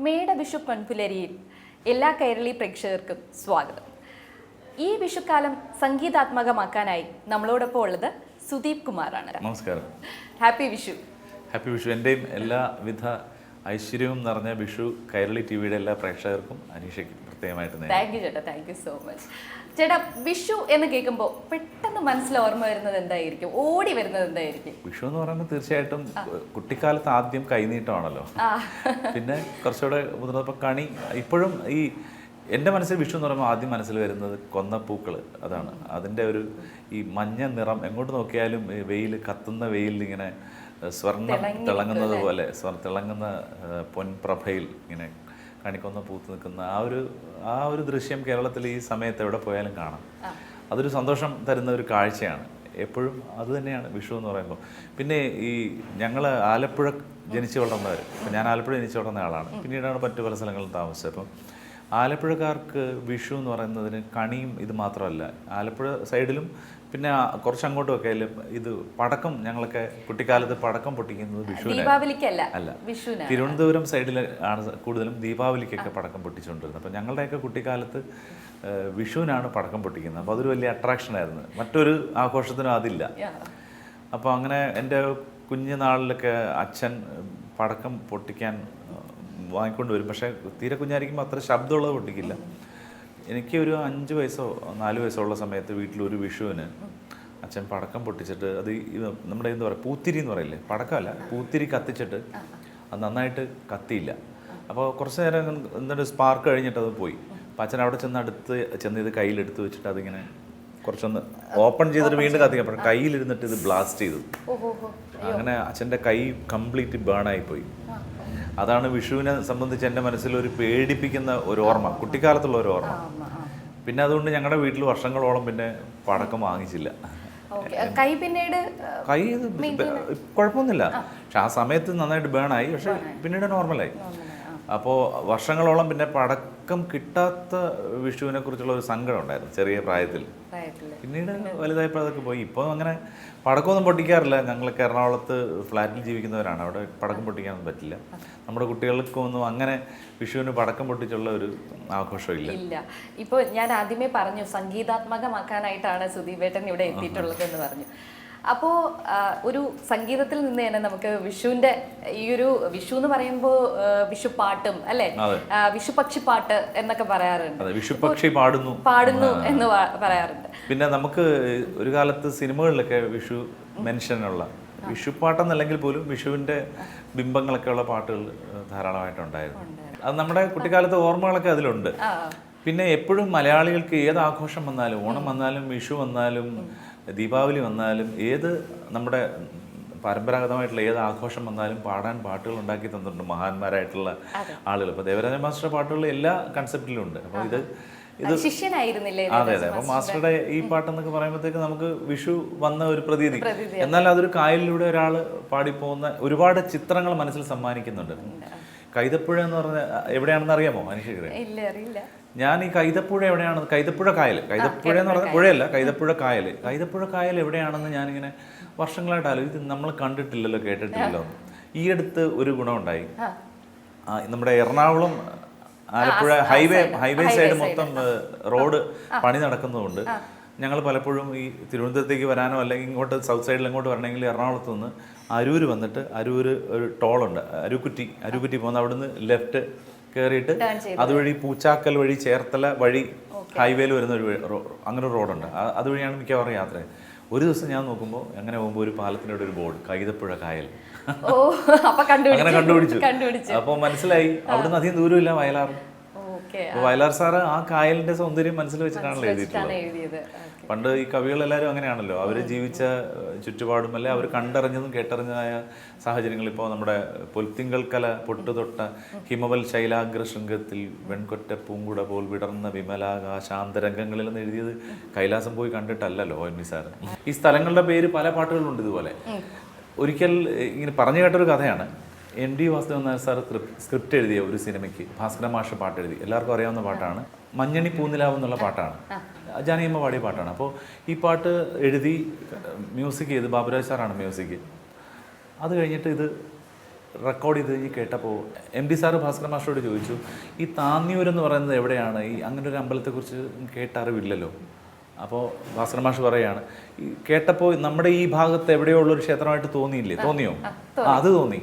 മേട bishop മൺപുലരിയിൽ എല്ലാ കേരളി പ്രേക്ഷകർക്കും സ്വാഗതം. ഈ വിഷുക്കാലം സംഗീതാത്മകമാക്കാനായി നമ്മളോടൊപ്പം ഉള്ളത് സുദീപ് കുമാറാണ്. നമസ്കാരം. ഹാപ്പി വിഷു. ഹാപ്പി വിഷു. എന്റെയും എല്ലാവിധ ഐശ്വര്യവും നിറഞ്ഞ വിഷു കൈരളി ടി വിയുടെ എല്ലാ പ്രേക്ഷകർക്കും അനീഷയ്ക്കും പ്രത്യേകമായിട്ട് താങ്ക് യു ചേട്ടാ. താങ്ക് യു സോ മച്ച് ചേട്ടാ വിഷു എന്ന് കേൾക്കുമ്പോൾ പെട്ടെന്ന് മനസ്സിൽ ഓർമ്മ വരുന്നത് എന്തായിരിക്കും? ഓടി വരുന്നത് എന്തായിരിക്കും? വിഷു എന്ന് പറയുമ്പോൾ തീർച്ചയായിട്ടും കുട്ടിക്കാലത്ത് ആദ്യം കൈനീട്ടമാണല്ലോ. പിന്നെ കുറച്ചുകൂടെ മുതിർന്നപ്പോൾ കണി ഇപ്പോഴും ഈ എന്റെ മനസ്സിൽ വിഷു എന്ന് പറയുമ്പോൾ ആദ്യം മനസ്സിൽ വരുന്നത് കൊന്നപ്പൂക്കൾ അതാണ്. അതിന്റെ ഒരു ഈ മഞ്ഞ നിറം എങ്ങോട്ട് നോക്കിയാലും വെയിൽ കത്തുന്ന വെയിലിൽ ഇങ്ങനെ സ്വർണം തിളങ്ങുന്നത് പോലെ സ്വർണ തിളങ്ങുന്ന പൊൻപ്രഭയിൽ ഇങ്ങനെ കണിക്കൊന്ന പൂത്ത് നിൽക്കുന്ന ആ ഒരു ആ ഒരു ദൃശ്യം കേരളത്തിൽ ഈ സമയത്ത് എവിടെ പോയാലും കാണാം. അതൊരു സന്തോഷം തരുന്ന ഒരു കാഴ്ചയാണ്. എപ്പോഴും അത് തന്നെയാണ് വിഷു എന്ന് പറയുമ്പോൾ. പിന്നെ ഈ ഞങ്ങൾ ആലപ്പുഴ ജനിച്ചു വളർന്നവർ ഇപ്പം ഞാൻ ആലപ്പുഴ ജനിച്ചു വളർന്ന ആളാണ്. പിന്നീടാണ് മറ്റു പല സ്ഥലങ്ങളിലും താമസിച്ചത്. അപ്പം ആലപ്പുഴക്കാർക്ക് വിഷു എന്ന് പറയുന്നതിന് കണിയും ഇത് മാത്രമല്ല. ആലപ്പുഴ സൈഡിലും പിന്നെ കുറച്ച് അങ്ങോട്ടും ആയാലും ഇത് പടക്കം ഞങ്ങളൊക്കെ കുട്ടിക്കാലത്ത് പടക്കം പൊട്ടിക്കുന്നത് വിഷു ദീപാവലിക്കല്ല അല്ല. തിരുവനന്തപുരം സൈഡിൽ ആണ് കൂടുതലും ദീപാവലിക്കൊക്കെ പടക്കം പൊട്ടിച്ചുകൊണ്ടിരുന്നത് അപ്പം ഞങ്ങളുടെയൊക്കെ കുട്ടിക്കാലത്ത് വിഷുവിനാണ് പടക്കം പൊട്ടിക്കുന്നത്. അപ്പോൾ അതൊരു വലിയ അട്രാക്ഷൻ ആയിരുന്നു. മറ്റൊരു ആഘോഷത്തിനും അതില്ല. അപ്പോൾ അങ്ങനെ എന്റെ കുഞ്ഞുനാളിലൊക്കെ അച്ഛൻ പടക്കം പൊട്ടിക്കാൻ വാങ്ങിക്കൊണ്ട് വരും. പക്ഷേ തീരെ കുഞ്ഞായിരിക്കുമ്പോൾ അത്ര ശബ്ദമുള്ളത് പൊട്ടിക്കില്ല. എനിക്ക് ഒരു അഞ്ച് വയസ്സോ നാല് വയസ്സോ ഉള്ള സമയത്ത് വീട്ടിലൊരു വിഷുവിന് അച്ഛൻ പടക്കം പൊട്ടിച്ചിട്ട് അത് നമ്മുടെ എന്താ പറയുക പൂത്തിരി എന്ന് പറയില്ലേ? പടക്കമല്ല പൂത്തിരി കത്തിച്ചിട്ട് അത് നന്നായിട്ട് കത്തിയില്ല. അപ്പോൾ കുറച്ച് നേരം എന്നിട്ട് സ്പാർക്ക് കഴിഞ്ഞിട്ട് അത് പോയി. അപ്പോൾ അച്ഛൻ അവിടെ ചെന്ന് അടുത്ത് ചെന്ന് ഇത് കയ്യിലെടുത്ത് വെച്ചിട്ട് അതിങ്ങനെ കുറച്ചൊന്ന് ഓപ്പൺ ചെയ്തിട്ട് വീണ്ടും കത്തിക്കാം. പക്ഷേ കയ്യിലിരുന്നിട്ട് ഇത് ബ്ലാസ്റ്റ് ചെയ്തു. അങ്ങനെ അച്ഛന്റെ കൈ കംപ്ലീറ്റ് ബേണായി പോയി. അതാണ് വിഷുവിനെ സംബന്ധിച്ച് എന്റെ മനസ്സിൽ ഒരു പേടിപ്പിക്കുന്ന ഒരു ഓർമ്മ കുട്ടിക്കാലത്തുള്ള ഒരു ഓർമ്മ. പിന്നെ അതുകൊണ്ട് ഞങ്ങളുടെ വീട്ടിൽ വർഷങ്ങളോളം പിന്നെ പടക്കം വാങ്ങിച്ചില്ല. കൈ പിന്നീട് കൈ കുഴപ്പമൊന്നുമില്ല. പക്ഷെ ആ സമയത്ത് നന്നായിട്ട് ബേണായി. പക്ഷെ പിന്നീട് നോർമലായി. അപ്പോൾ വർഷങ്ങളോളം പിന്നെ പടക്കം കിട്ടാത്ത വിഷുവിനെ കുറിച്ചുള്ള ഒരു സങ്കടം ഉണ്ടായിരുന്നു ചെറിയ പ്രായത്തിൽ. പിന്നീട് വലുതായപ്പോൾ അതൊക്കെ പോയി. ഇപ്പോൾ അങ്ങനെ പടക്കമൊന്നും പൊട്ടിക്കാറില്ല. ഞങ്ങൾ എറണാകുളത്ത് ഫ്ലാറ്റിൽ ജീവിക്കുന്നവരാണ്. അവിടെ പടക്കം പൊട്ടിക്കാനൊന്നും പറ്റില്ല. നമ്മുടെ കുട്ടികൾക്കൊന്നും അങ്ങനെ വിഷുവിന് പടക്കം പൊട്ടിച്ചുള്ള ഒരു ആഘോഷമില്ല. ഇല്ല. ഇപ്പോൾ ഞാൻ ആദ്യമേ പറഞ്ഞു സംഗീതാത്മകമാക്കാനായിട്ടാണ് സുദീപേട്ടൻ ഇവിടെ എത്തിയിട്ടുള്ളത് എന്ന് പറഞ്ഞു. അപ്പോൾ ഒരു സംഗീതത്തിൽ നിന്ന് തന്നെ നമുക്ക് വിഷുവിന്റെ ഈ ഒരു വിഷു എന്ന് പറയുമ്പോൾ വിഷുപ്പാട്ടും അല്ലെ. വിഷുപക്ഷിപ്പാട്ട് എന്നൊക്കെ പറയാറുണ്ട്. വിഷുപക്ഷി പാടുന്നു. പാടുന്നു എന്ന് പറയാറുണ്ട്. പിന്നെ നമുക്ക് ഒരു കാലത്ത് സിനിമകളിലൊക്കെ വിഷു മെൻഷനുള്ള വിഷുപ്പാട്ടെന്നല്ലെങ്കിൽ പോലും വിഷുവിന്റെ ബിംബങ്ങളൊക്കെ ഉള്ള പാട്ടുകൾ ധാരാളമായിട്ടുണ്ടായിരുന്നു. അത് നമ്മുടെ കുട്ടിക്കാലത്തെ ഓർമ്മകളൊക്കെ അതിലുണ്ട്. പിന്നെ എപ്പോഴും മലയാളികൾക്ക് ഏത് ആഘോഷം വന്നാലും ഓണം വന്നാലും വിഷു വന്നാലും ദീപാവലി വന്നാലും ഏത് നമ്മുടെ പരമ്പരാഗതമായിട്ടുള്ള ഏത് ആഘോഷം വന്നാലും പാടാൻ പാട്ടുകൾ ഉണ്ടാക്കി തന്നിട്ടുണ്ട് മഹാന്മാരായിട്ടുള്ള ആളുകൾ. അപ്പൊ ദേവരാജ മാസ്റ്റർ പാട്ടുകൾ എല്ലാ കൺസെപ്റ്റിലും ഉണ്ട്. അപ്പോൾ ഇത് ഇത് ശിഷ്യനായിരുന്നില്ലേ അതെ അതെ. അപ്പൊ മാസ്റ്ററുടെ? ഈ പാട്ടെന്നൊക്കെ പറയുമ്പോഴത്തേക്ക് നമുക്ക് വിഷു വന്ന ഒരു പ്രതീതി. എന്നാൽ അതൊരു കായലിലൂടെ ഒരാൾ പാടിപ്പോകുന്ന ഒരുപാട് ചിത്രങ്ങൾ മനസ്സിൽ സമ്മാനിക്കുന്നുണ്ട്. കൈതപ്പുഴ എന്ന് പറഞ്ഞ എവിടെയാണെന്ന് അറിയാമോ മനുഷ്യരെ? ഇല്ല അറിയില്ല. ഞാൻ ഈ കൈതപ്പുഴ എവിടെയാണ്? കൈതപ്പുഴ കായൽ കൈതപ്പുഴ എന്ന് പറഞ്ഞ പുഴയല്ല കൈതപ്പുഴ കായൽ കൈതപ്പുഴ കായൽ എവിടെയാണെന്ന് ഞാനിങ്ങനെ വർഷങ്ങളായിട്ട് ആലോചിച്ച് നമ്മൾ കണ്ടിട്ടില്ലല്ലോ കേട്ടിട്ടില്ലല്ലോ. ഈ അടുത്ത് ഒരു ഗുണമുണ്ടായി. നമ്മുടെ Ernakulam Alappuzha highway highway side മൊത്തം റോഡ് പണി നടക്കുന്നതുകൊണ്ട് ഞങ്ങൾ പലപ്പോഴും ഈ തിരുവനന്തപുരത്തേക്ക് വരാനോ അല്ലെങ്കിൽ ഇങ്ങോട്ട് സൗത്ത് സൈഡിൽ ഇങ്ങോട്ട് വരണമെങ്കിൽ എറണാകുളത്ത് നിന്ന് അരൂര് വന്നിട്ട് അരൂർ ഒരു ടോളുണ്ട്. അരുക്കുറ്റി അരുക്കുറ്റി പോകുന്ന അവിടുന്ന് ലെഫ്റ്റ് കയറിയിട്ട് അതുവഴി പൂച്ചാക്കൽ വഴി ചേർത്തല വഴി ഹൈവേയിൽ വരുന്ന ഒരു അങ്ങനെ ഒരു റോഡുണ്ട്. അതുവഴിയാണ് മിക്കവാറും യാത്ര. ഒരു ദിവസം ഞാൻ നോക്കുമ്പോൾ അങ്ങനെ പോകുമ്പോൾ ഒരു പാലത്തിന്റെ ഒരു ബോർഡ് കൈതപ്പുഴ കായൽ. അങ്ങനെ കണ്ടുപിടിച്ചു. അപ്പോൾ മനസ്സിലായി അവിടുന്ന് അധികം ദൂരമില്ല അപ്പോൾ വയലാർ സാറ് ആ കായലിന്റെ സൗന്ദര്യം മനസ്സിൽ വെച്ചിട്ടാണല്ലോ എഴുതിയിട്ടുള്ളത്. പണ്ട് ഈ കവികളെല്ലാവരും അങ്ങനെയാണല്ലോ. അവർ ജീവിച്ച ചുറ്റുപാടും അല്ലെ അവർ കണ്ടറിഞ്ഞതും കേട്ടറിഞ്ഞതായ സാഹചര്യങ്ങൾ ഇപ്പോൾ നമ്മുടെ പൊൽത്തിങ്കൾ കല പൊട്ടുതൊട്ട ഹിമവൽ ശൈലാഗ്ര ശൃംഗത്തിൽ വെൺകൊറ്റ പൂങ്കുട പോൽ വിടർന്ന വിമലാകാശാന്തരംഗങ്ങളിൽ എന്ന് എഴുതിയത് കൈലാസം പോയി കണ്ടിട്ടല്ലല്ലോ എൻ വി സാറ്. ഈ സ്ഥലങ്ങളുടെ പേര് പല പാട്ടുകളുണ്ട് ഇതുപോലെ. ഒരിക്കൽ ഇങ്ങനെ പറഞ്ഞു കേട്ടൊരു കഥയാണ്. N D Vasudevan Nair sir script എഴുതിയ ഒരു സിനിമയ്ക്ക് ഭാസ്കര മാഷ പാട്ട് എഴുതി എല്ലാവർക്കും അറിയാവുന്ന പാട്ടാണ്. മഞ്ഞണി പൂനിലാവ് എന്നുള്ള പാട്ടാണ്. ജാനിയമ്മ പാടിയ പാട്ടാണ്. അപ്പോൾ ഈ പാട്ട് എഴുതി മ്യൂസിക് ചെയ്ത് ബാബുരാജ് സാറാണ് മ്യൂസിക് അത് കഴിഞ്ഞിട്ട് ഇത് റെക്കോർഡ് ചെയ്ത് ഈ കേട്ടപ്പോൾ എം ഡി സാറ് ഭാസ്കര മാഷോട് ചോദിച്ചു ഈ താന്നിയൂരെന്ന് പറയുന്നത് എവിടെയാണ്? ഈ അങ്ങനെ ഒരു അമ്പലത്തെക്കുറിച്ച് കേട്ട അറിവില്ലല്ലോ അപ്പോൾ ഭാസ്കർ മാഷ് പറയാണ് കേട്ടപ്പോൾ നമ്മുടെ ഈ ഭാഗത്ത് എവിടെയോ ഉള്ളൊരു ക്ഷേത്രമായിട്ട് തോന്നിയില്ലേ? തോന്നിയോ? അത് തോന്നി.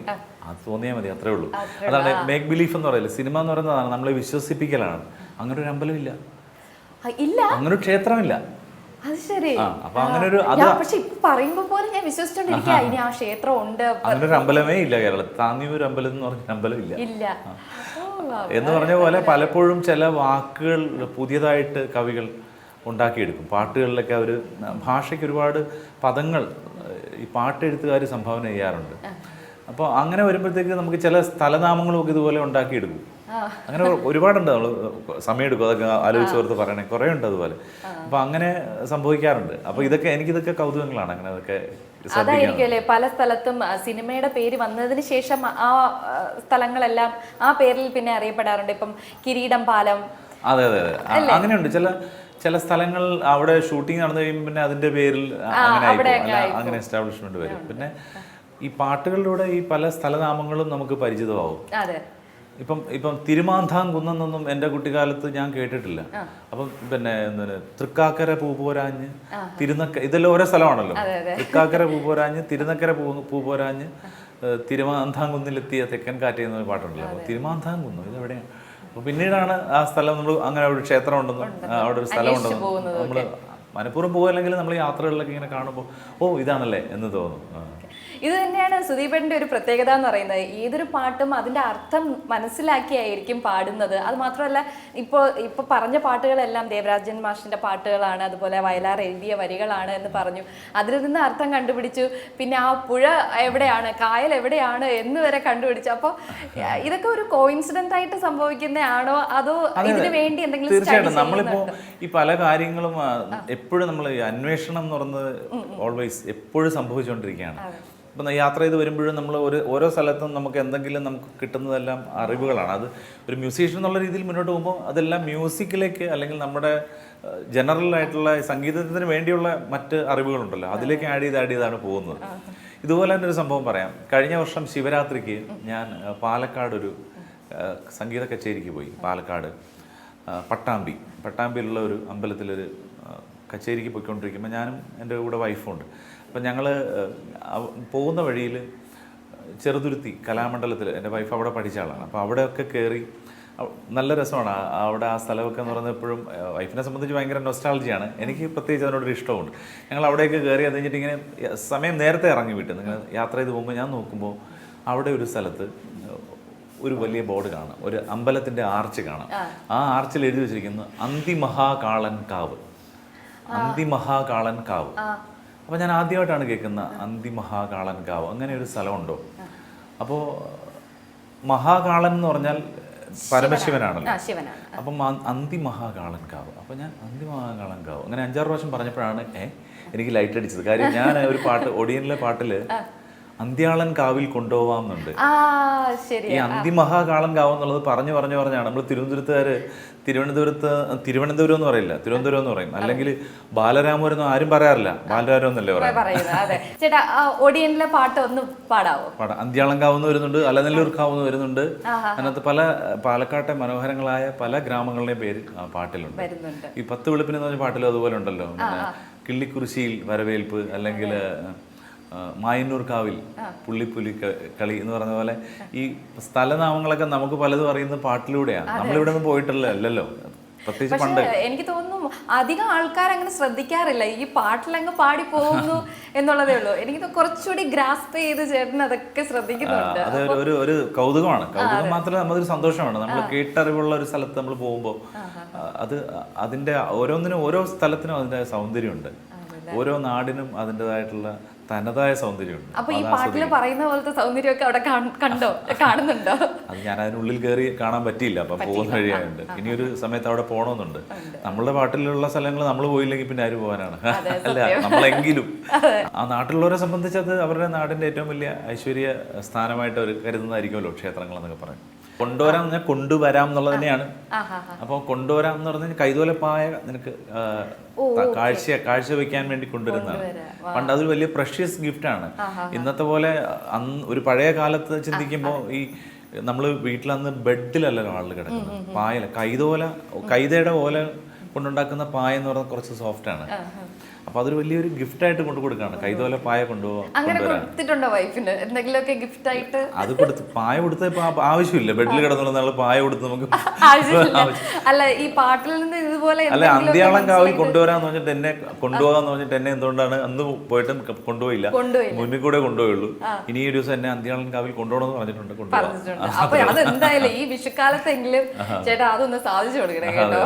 അത് തോന്നിയാൽ മതി അത്രേ ഉള്ളൂ. അതാണ് മേക്ക് ബിലീഫ് എന്ന് പറയില്ല സിനിമ എന്ന് പറയുന്നതാണ് നമ്മളെ വിശ്വസിപ്പിക്കലാണ്. അങ്ങനെ ഒരു അമ്പലമില്ല ഇല്ല. അങ്ങനെ ഒരു ക്ഷേത്രമില്ല. അത് ശരി. അപ്പൊ അങ്ങനെ ഒരു പക്ഷെ ഇപ്പൊ പറയുമ്പോ പോലെ ഞാൻ വിശ്വസിച്ചോണ്ടിരിക്കും. ഇനി ആ ക്ഷേത്രം ഉണ്ട്. അങ്ങനെ ഒരു അമ്പലമേ ഇല്ല കേരളത്തിൽ. താന്നിയൂർ അമ്പലം എന്ന് പറഞ്ഞ അമ്പലം ഇല്ല. ഇല്ല. എന്ന് പറഞ്ഞ പോലെ പലപ്പോഴും ചില വാക്കുകൾ പുതിയതായിട്ട് കവികൾ ഉണ്ടാക്കിയെടുക്കും. പാട്ടുകളിലൊക്കെ അവർ ഭാഷയ്ക്ക് ഒരുപാട് പദങ്ങൾ ഈ പാട്ടെഴുത്തുകാർ സംഭാവന ചെയ്യാറുണ്ട്. അപ്പോൾ അങ്ങനെ വരുമ്പോഴത്തേക്ക് നമുക്ക് ചില സ്ഥലനാമങ്ങളും ഒക്കെ ഇതുപോലെ ഉണ്ടാക്കിയെടുക്കും. അങ്ങനെ ഒരുപാടുണ്ട് നമ്മൾ സമയമെടുക്കും. അതൊക്കെ ആലോചിച്ച് ഓർത്ത് പറയണേ. കുറേ ഉണ്ട് അതുപോലെ അപ്പോൾ അങ്ങനെ സംഭവിക്കാറുണ്ട്. അപ്പോൾ ഇതൊക്കെ എനിക്കിതൊക്കെ കൗതുകങ്ങളാണ്. അങ്ങനെ അതൊക്കെ അതായിരിക്കും അല്ലേ പല സ്ഥലത്തും സിനിമയുടെ പേര് വന്നതിന് ശേഷം ആ സ്ഥലങ്ങളെല്ലാം ആ പേരിൽ പിന്നെ അറിയപ്പെടാറുണ്ട്. ഇപ്പം കിരീടം പാലം. അതെ അതെ അതെ. അങ്ങനെയുണ്ട്. ചില ചില സ്ഥലങ്ങൾ അവിടെ ഷൂട്ടിംഗ് നടന്നു കഴിയുമ്പോൾ പിന്നെ അതിന്റെ പേരിൽ അങ്ങനെ ആയിപ്പോകും. അല്ല, അങ്ങനെ എസ്റ്റാബ്ലിഷ്മെന്റ് വരും. പിന്നെ ഈ പാട്ടുകളിലൂടെ ഈ പല സ്ഥലനാമങ്ങളും നമുക്ക് പരിചിതമാവും. അതെ. ഇപ്പം ഇപ്പം തിരുമാന്താംകുന്നൊന്നും എന്റെ കുട്ടിക്കാലത്ത് ഞാൻ കേട്ടിട്ടില്ല. അപ്പം പിന്നെ എന്താണ് തൃക്കാക്കര പൂപോരാഞ്ഞ് തിരുനക്ക ഇതെല്ലാം ഓരോ സ്ഥലമാണല്ലോ. തൃക്കാക്കര പൂപോരാഞ്ഞ് തിരുനക്കര പൂ പൂപോരാഞ്ഞ് ഏഹ്, തിരുമാന്താംകുന്നിലെത്തിയ തെക്കൻ കാറ്റ് എന്ന പാട്ടുണ്ടല്ലോ. അപ്പോൾ തിരുമാന്താംകുന്ന് ഇതെവിടെയാണ് അപ്പോൾ പിന്നീടാണ് ആ സ്ഥലം നമ്മൾ അങ്ങനെ ഒരു ക്ഷേത്രം ഉണ്ടെന്ന് അവിടെ ഒരു സ്ഥലം ഉണ്ടെന്നും. നമ്മൾ മനഃപൂർവം പോകുകയല്ലെങ്കിൽ നമ്മൾ യാത്രകളിലൊക്കെ ഇങ്ങനെ കാണുമ്പോൾ ഓ ഇതാണല്ലേ എന്ന് തോന്നും. ഇത് തന്നെയാണ് സുദീപന്റെ ഒരു പ്രത്യേകത എന്ന് പറയുന്നത്. ഏതൊരു പാട്ടും അതിന്റെ അർത്ഥം മനസ്സിലാക്കിയായിരിക്കും പാടുന്നത്. അത് മാത്രമല്ല ഇപ്പോൾ ഇപ്പോൾ പറഞ്ഞ പാട്ടുകളെല്ലാം ദേവരാജൻ മാഷിന്റെ പാട്ടുകളാണ് അതുപോലെ വയലാർ എഴുതിയ വരികളാണ് എന്ന് പറഞ്ഞു. അതിൽ നിന്ന് അർത്ഥം കണ്ടുപിടിച്ചു. പിന്നെ ആ പുഴ എവിടെയാണ് കായൽ എവിടെയാണ് എന്ന് വരെ കണ്ടുപിടിച്ചു. അപ്പോൾ ഇതൊക്കെ ഒരു കോയിൻസിഡന്റ് ആയിട്ട് സംഭവിക്കുന്നതാണോ? അതോ ഇതിനു വേണ്ടി എന്തെങ്കിലും തീർച്ചയായിട്ടും. നമ്മളിപ്പോ ഈ പല കാര്യങ്ങളും എപ്പോഴും നമ്മൾ അന്വേഷണം എന്ന് പറയുന്നത് ഓൾവേസ് എപ്പോഴും സംഭവിച്ചുകൊണ്ടിരിക്കുകയാണ്. ഇപ്പം യാത്ര ചെയ്ത് വരുമ്പോഴും നമ്മൾ ഒരു ഓരോ സ്ഥലത്തും നമുക്ക് എന്തെങ്കിലും നമുക്ക് കിട്ടുന്നതെല്ലാം അറിവുകളാണ്. അത് ഒരു മ്യൂസീഷ്യൻ എന്നുള്ള രീതിയിൽ മുന്നോട്ട് പോകുമ്പോൾ അതെല്ലാം മ്യൂസിക്കിലേക്ക് അല്ലെങ്കിൽ നമ്മുടെ ജനറൽ ആയിട്ടുള്ള സംഗീതത്തിന് വേണ്ടിയുള്ള മറ്റ് അറിവുകളുണ്ടല്ലോ. അതിലേക്ക് ആഡ് ചെയ്ത് ആഡ് ചെയ്താണ് പോകുന്നത്. ഇതുപോലെ തന്നെ ഒരു സംഭവം പറയാം. കഴിഞ്ഞ വർഷം ശിവരാത്രിക്ക് ഞാൻ പാലക്കാട് ഒരു സംഗീത കച്ചേരിക്ക് പോയി. പാലക്കാട് പട്ടാമ്പി. പട്ടാമ്പിയിലുള്ള ഒരു അമ്പലത്തിലൊരു കച്ചേരിക്ക് പോയിക്കൊണ്ടിരിക്കുമ്പോൾ ഞാനും എന്റെ കൂടെ വൈഫും ഉണ്ട്. അപ്പം ഞങ്ങൾ പോകുന്ന വഴിയിൽ ചെറുതുരുത്തി കലാമണ്ഡലത്തിൽ എന്റെ വൈഫ് അവിടെ പഠിച്ച ആളാണ്. അപ്പോൾ അവിടെയൊക്കെ കയറി നല്ല രസമാണ്. അവിടെ ആ സ്ഥലമൊക്കെ എന്ന് പറയുന്നത് എപ്പോഴും വൈഫിനെ സംബന്ധിച്ച് ഭയങ്കര നൊസ്റ്റാളജിയാണ് എനിക്ക് പ്രത്യേകിച്ച് അതിനോടൊരു ഇഷ്ടമുണ്ട് ഞങ്ങൾ അവിടെയൊക്കെ കയറി അത് കഴിഞ്ഞിട്ട് ഇങ്ങനെ സമയം നേരത്തെ ഇറങ്ങി വിട്ടു. നിങ്ങൾ യാത്ര ചെയ്ത് പോകുമ്പോൾ ഞാൻ നോക്കുമ്പോൾ അവിടെ ഒരു സ്ഥലത്ത് ഒരു വലിയ ബോർഡ് കാണാം. ഒരു അമ്പലത്തിന്റെ ആർച്ച് കാണാം. ആ. ആർച്ചിൽ എഴുതി വെച്ചിരിക്കുന്നു അന്തിമഹാകാളൻ കാവ്. അന്തിമഹാകാളൻ കാവ്. അപ്പൊ ഞാൻ ആദ്യമായിട്ടാണ് കേൾക്കുന്ന അന്തിമഹാകാളൻ കാവ്. അങ്ങനെ ഒരു സ്ഥലമുണ്ടോ? അപ്പോൾ മഹാകാളൻ എന്ന് പറഞ്ഞാൽ പരമശിവനാണല്ലോ. അപ്പം കാവ്. അപ്പം ഞാൻ അന്തിമഹാകാളൻ കാവ്. അങ്ങനെ അഞ്ചാറ് പ്രാവശ്യം പറഞ്ഞപ്പോഴാണ് ഏ എനിക്ക് ലൈറ്റ് അടിച്ചത്. കാര്യം ഞാൻ ഒരു പാട്ട് ഒടിയനിലെ പാട്ടിൽ അന്ത്യാളൻ കാവിൽ കൊണ്ടുപോവാന്നുണ്ട് ഈ അന്തിമഹാകാളൻ കാവ് എന്നുള്ളത് പറഞ്ഞു പറഞ്ഞു പറഞ്ഞാണ്. നമ്മൾ തിരുവനന്തപുരത്തുകാര് തിരുവനന്തപുരത്ത് തിരുവനന്തപുരം എന്ന് പറയില്ല തിരുവനന്തപുരം എന്ന് പറയും. അല്ലെങ്കിൽ ബാലരാമപുരം എന്ന് ആരും പറയാറില്ല. ബാലരാമപുരം എന്നല്ലേ പറയാം ചേട്ടാ ഒടിയനിലെ പാട്ട് ഒന്ന് പാടാവോ? പാടാം. അന്ത്യാളം കാവുന്ന് വരുന്നുണ്ട് അലനെല്ലൂർ കാവുന്ന് വരുന്നുണ്ട്. അതിനകത്ത് പല പാലക്കാട്ടെ മനോഹരങ്ങളായ പല ഗ്രാമങ്ങളുടെയും പേര് പാട്ടിലുണ്ട്. ഈ പത്ത് വെളുപ്പിന് എന്ന് പറഞ്ഞ പാട്ടിലും അതുപോലെ ഉണ്ടല്ലോ. കിള്ളിക്കുറിശിയിൽ വരവേൽപ്പ് അല്ലെങ്കിൽ ആ, മായന്നൂർ കാവിൽ പുള്ളിപ്പുലി കളി എന്ന് പറഞ്ഞ പോലെ ഈ സ്ഥലനാമങ്ങളൊക്കെ നമുക്ക് പലതും അറിയുന്ന പാട്ടിലൂടെയാണ്. നമ്മളിവിടെ നിന്ന് പോയിട്ടില്ല അല്ലല്ലോ? പ്രത്യേകിച്ച് പണ്ട്. എനിക്ക് തോന്നുന്നു അധികം ആൾക്കാർ അങ്ങനെ ശ്രദ്ധിക്കാറില്ല. ഈ പാട്ടിലങ്ങ് പാടി പോകുന്നു എന്നുള്ളതേ ഉള്ളൂ. എനിക്ക് കുറച്ചുകൂടി ഗ്രാസ്പ് ചെയ്ത് ചേട്ടൻ അതൊക്കെ ശ്രദ്ധിക്കുന്നുണ്ട്. അത് ഒരു ഒരു കൗതുകമാണ്. കൗതുകം മാത്രമല്ല നമ്മളൊരു സന്തോഷമാണ്. നമ്മൾ കേട്ടറിവുള്ള ഒരു സ്ഥലത്ത് നമ്മൾ പോകുമ്പോൾ അത് അതിന്റെ ഓരോന്നിനും ഓരോ സ്ഥലത്തിനും അതിന്റെ സൗന്ദര്യമുണ്ട്. ഓരോ നാടിനും അതിന്റെതായിട്ടുള്ള തനതായ സൗന്ദര്യമുണ്ട്. അപ്പൊ ഈ പാട്ടിൽ പറയുന്ന പോലത്തെ സൗന്ദര്യമൊക്കെ അവിടെ കണ്ടോ? കാണുന്നുണ്ടോ? അത് ഞാൻ അതിനുള്ളിൽ കയറി കാണാൻ പറ്റിയില്ല. അപ്പം പോകുന്ന വഴിയായുണ്ട്. ഒരു സമയത്ത് അവിടെ പോകണമെന്നുണ്ട് നമ്മളുടെ പാട്ടിലുള്ള സ്ഥലങ്ങൾ നമ്മൾ പോയില്ലെങ്കിൽ പിന്നെ ആര് പോകാനാണ്? അല്ല നമ്മളെങ്കിലും. ആ നാട്ടിലുള്ളവരെ സംബന്ധിച്ച് അത് അവരുടെ നാടിന്റെ ഏറ്റവും വലിയ ഐശ്വര്യ സ്ഥാനമായിട്ട് അവർ കരുതുന്നതായിരിക്കുമല്ലോ ക്ഷേത്രങ്ങൾ എന്നൊക്കെ പറയും കൊണ്ടുവരാം പറഞ്ഞാൽ കൊണ്ടുവരാം എന്നുള്ളത് തന്നെയാണ്. അപ്പൊ അപ്പോൾ കൊണ്ടുവരാം എന്ന് പറഞ്ഞാൽ കൈതോലപ്പായ നിനക്ക് കാഴ്ച കാഴ്ച വെക്കാൻ വേണ്ടി കൊണ്ടുവരുന്നതാണ്. പണ്ട് അതൊരു വലിയ പ്രഷ്യസ് ഗിഫ്റ്റാണ് ഇന്നത്തെ പോലെ അന്ന് ഒരു പഴയ കാലത്ത് ചിന്തിക്കുമ്പോൾ ഈ നമ്മൾ വീട്ടിലന്ന് ബെഡിലല്ല ആളുകൾ കിടക്കുന്നത്? പായല. കൈതോല കൈതയുടെ ഓല കൊണ്ടുണ്ടാക്കുന്ന പായ എന്ന് പറഞ്ഞാൽ കുറച്ച് സോഫ്റ്റ് ആണ്. അപ്പൊ അതൊരു വലിയൊരു ഗിഫ്റ്റ് ആയിട്ട് കൊണ്ടു കൊടുക്കാണ്. കൈതോല പായ കൊണ്ടുപോകാൻ അങ്ങനെ കൊടുത്തിട്ടുണ്ടോ വൈഫിന്? എന്തെങ്കിലുമൊക്കെ ഗിഫ്റ്റ് ആയിട്ട്? അത് കൊടുത്ത് പായ കൊടുത്ത ആവശ്യമില്ല. ബെഡിൽ കിടന്നുള്ള നാൾ പായ കൊടുത്ത് നമുക്ക് അല്ല ഈ പാട്ടിൽ നിന്ന് ഇതുപോലെ അല്ല എന്തെങ്കിലുമൊക്കെ അന്ത്യാളം കാവിൽ കൊണ്ടുവരാന്ന് പറഞ്ഞിട്ട് എന്നെ കൊണ്ടുപോകാന്ന് പറഞ്ഞിട്ട് എന്നെ എന്തുകൊണ്ടാണ് അന്ന് പോയിട്ടും കൊണ്ടുപോയില്ല. മുന്നിൽ കൂടെ കൊണ്ടുപോയുള്ളൂ. ഇനി ഈ ദിവസം എന്നെ അന്ത്യാളം കാവിൽ കൊണ്ടുപോകണമെന്ന് പറഞ്ഞിട്ടുണ്ട് കൊണ്ടുപോകാം അപ്പൊ അതെന്തായാലും ഈ വിഷുക്കാലത്തെങ്കിലും ചേട്ടാ അതൊന്ന് സാധിച്ചു കൊടുക്കണേ കേട്ടോ.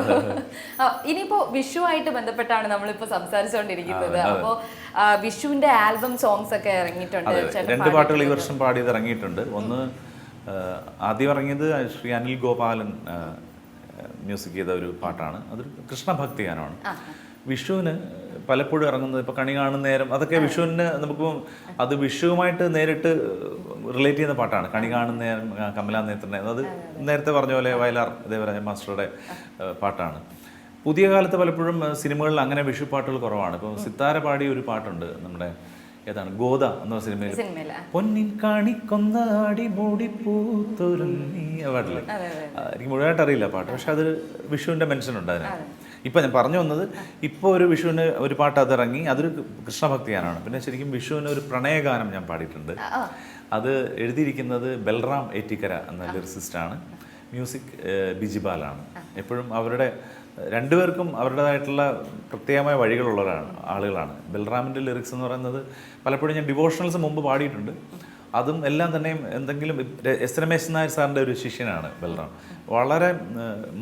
ഇനിയിപ്പോ വിഷുവായിട്ട് ബന്ധപ്പെട്ടാണ് നമ്മളിപ്പോ സംസാരിച്ചുകൊണ്ടിരിക്കുന്നത് അപ്പോ വിഷുവിന്റെ ആൽബം സോങ്സ് ഒക്കെ ഇറങ്ങിയിട്ടുണ്ട് രണ്ട് പാട്ടുകൾ ഈ വർഷം പാടിയത് ഇറങ്ങിയിട്ടുണ്ട്. ഒന്ന് ആദ്യം ഇറങ്ങിയത് ശ്രീ അനിൽ ഗോപാലൻ മ്യൂസിക് ചെയ്ത ഒരു പാട്ടാണ്. അതൊരു കൃഷ്ണഭക്തി ഗാനമാണ്. വിഷുവിന് പലപ്പോഴും ഇറങ്ങുന്നത് ഇപ്പോൾ കണി കാണുന്ന നേരം അതൊക്കെ വിഷുവിന് നമുക്ക് അത് വിഷുവുമായിട്ട് നേരിട്ട് റിലേറ്റ് ചെയ്യുന്ന പാട്ടാണ്. കണി കാണുന്ന നേരം കമലാ നേത്രനെ. അത് നേരത്തെ പറഞ്ഞ പോലെ വയലാർ ദേവരാജ മാസ്റ്ററുടെ പാട്ടാണ്. പുതിയ കാലത്ത് പലപ്പോഴും സിനിമകളിൽ അങ്ങനെ വിഷു പാട്ടുകൾ കുറവാണ്. ഇപ്പം സിത്താര പാടിയ ഒരു പാട്ടുണ്ട് നമ്മുടെ ഏതാണ്? ഗോദ എന്ന സിനിമയിൽ. പൊന്നിൻ കാണിക്കൊന്നാടി മൂടി പൂത്തൊരുങ്ങി പാട്ടില്ലേ? എനിക്ക് മുഴുവനായിട്ട് അറിയില്ല പാട്ട് പക്ഷെ അത് വിഷുവിന്റെ മെൻഷൻ ഉണ്ട് അതിന് ഇപ്പൊ ഞാൻ പറഞ്ഞു വന്നത് ഇപ്പോൾ ഒരു വിഷുവിന് ഒരു പാട്ട് അത് ഇറങ്ങി അതൊരു കൃഷ്ണഭക്തി ഗാനമാണ് പിന്നെ ശരിക്കും വിഷുവിന് ഒരു പ്രണയഗാനം ഞാൻ പാടിയിട്ടുണ്ട്. അത് എഴുതിയിരിക്കുന്നത് ബൽറാം ഏറ്റിക്കര എന്ന ലിറിസിസ്റ്റാണ്. മ്യൂസിക് ബിജിബാലാണ് എപ്പോഴും അവരുടെ രണ്ടുപേർക്കും അവരുടേതായിട്ടുള്ള പ്രത്യേകമായ വഴികളുള്ളവരാണ് ആളുകളാണ്. ബൽറാമിന്റെ ലിറിക്സ് എന്ന് പറയുന്നത് പലപ്പോഴും ഞാൻ ഡിവോഷണൽസ് മുമ്പ് പാടിയിട്ടുണ്ട്. അതും എല്ലാം തന്നെയും എന്തെങ്കിലും എസ് രമേശ് നായർ സാറിന്റെ ഒരു ശിഷ്യനാണ് ബൽറാം. വളരെ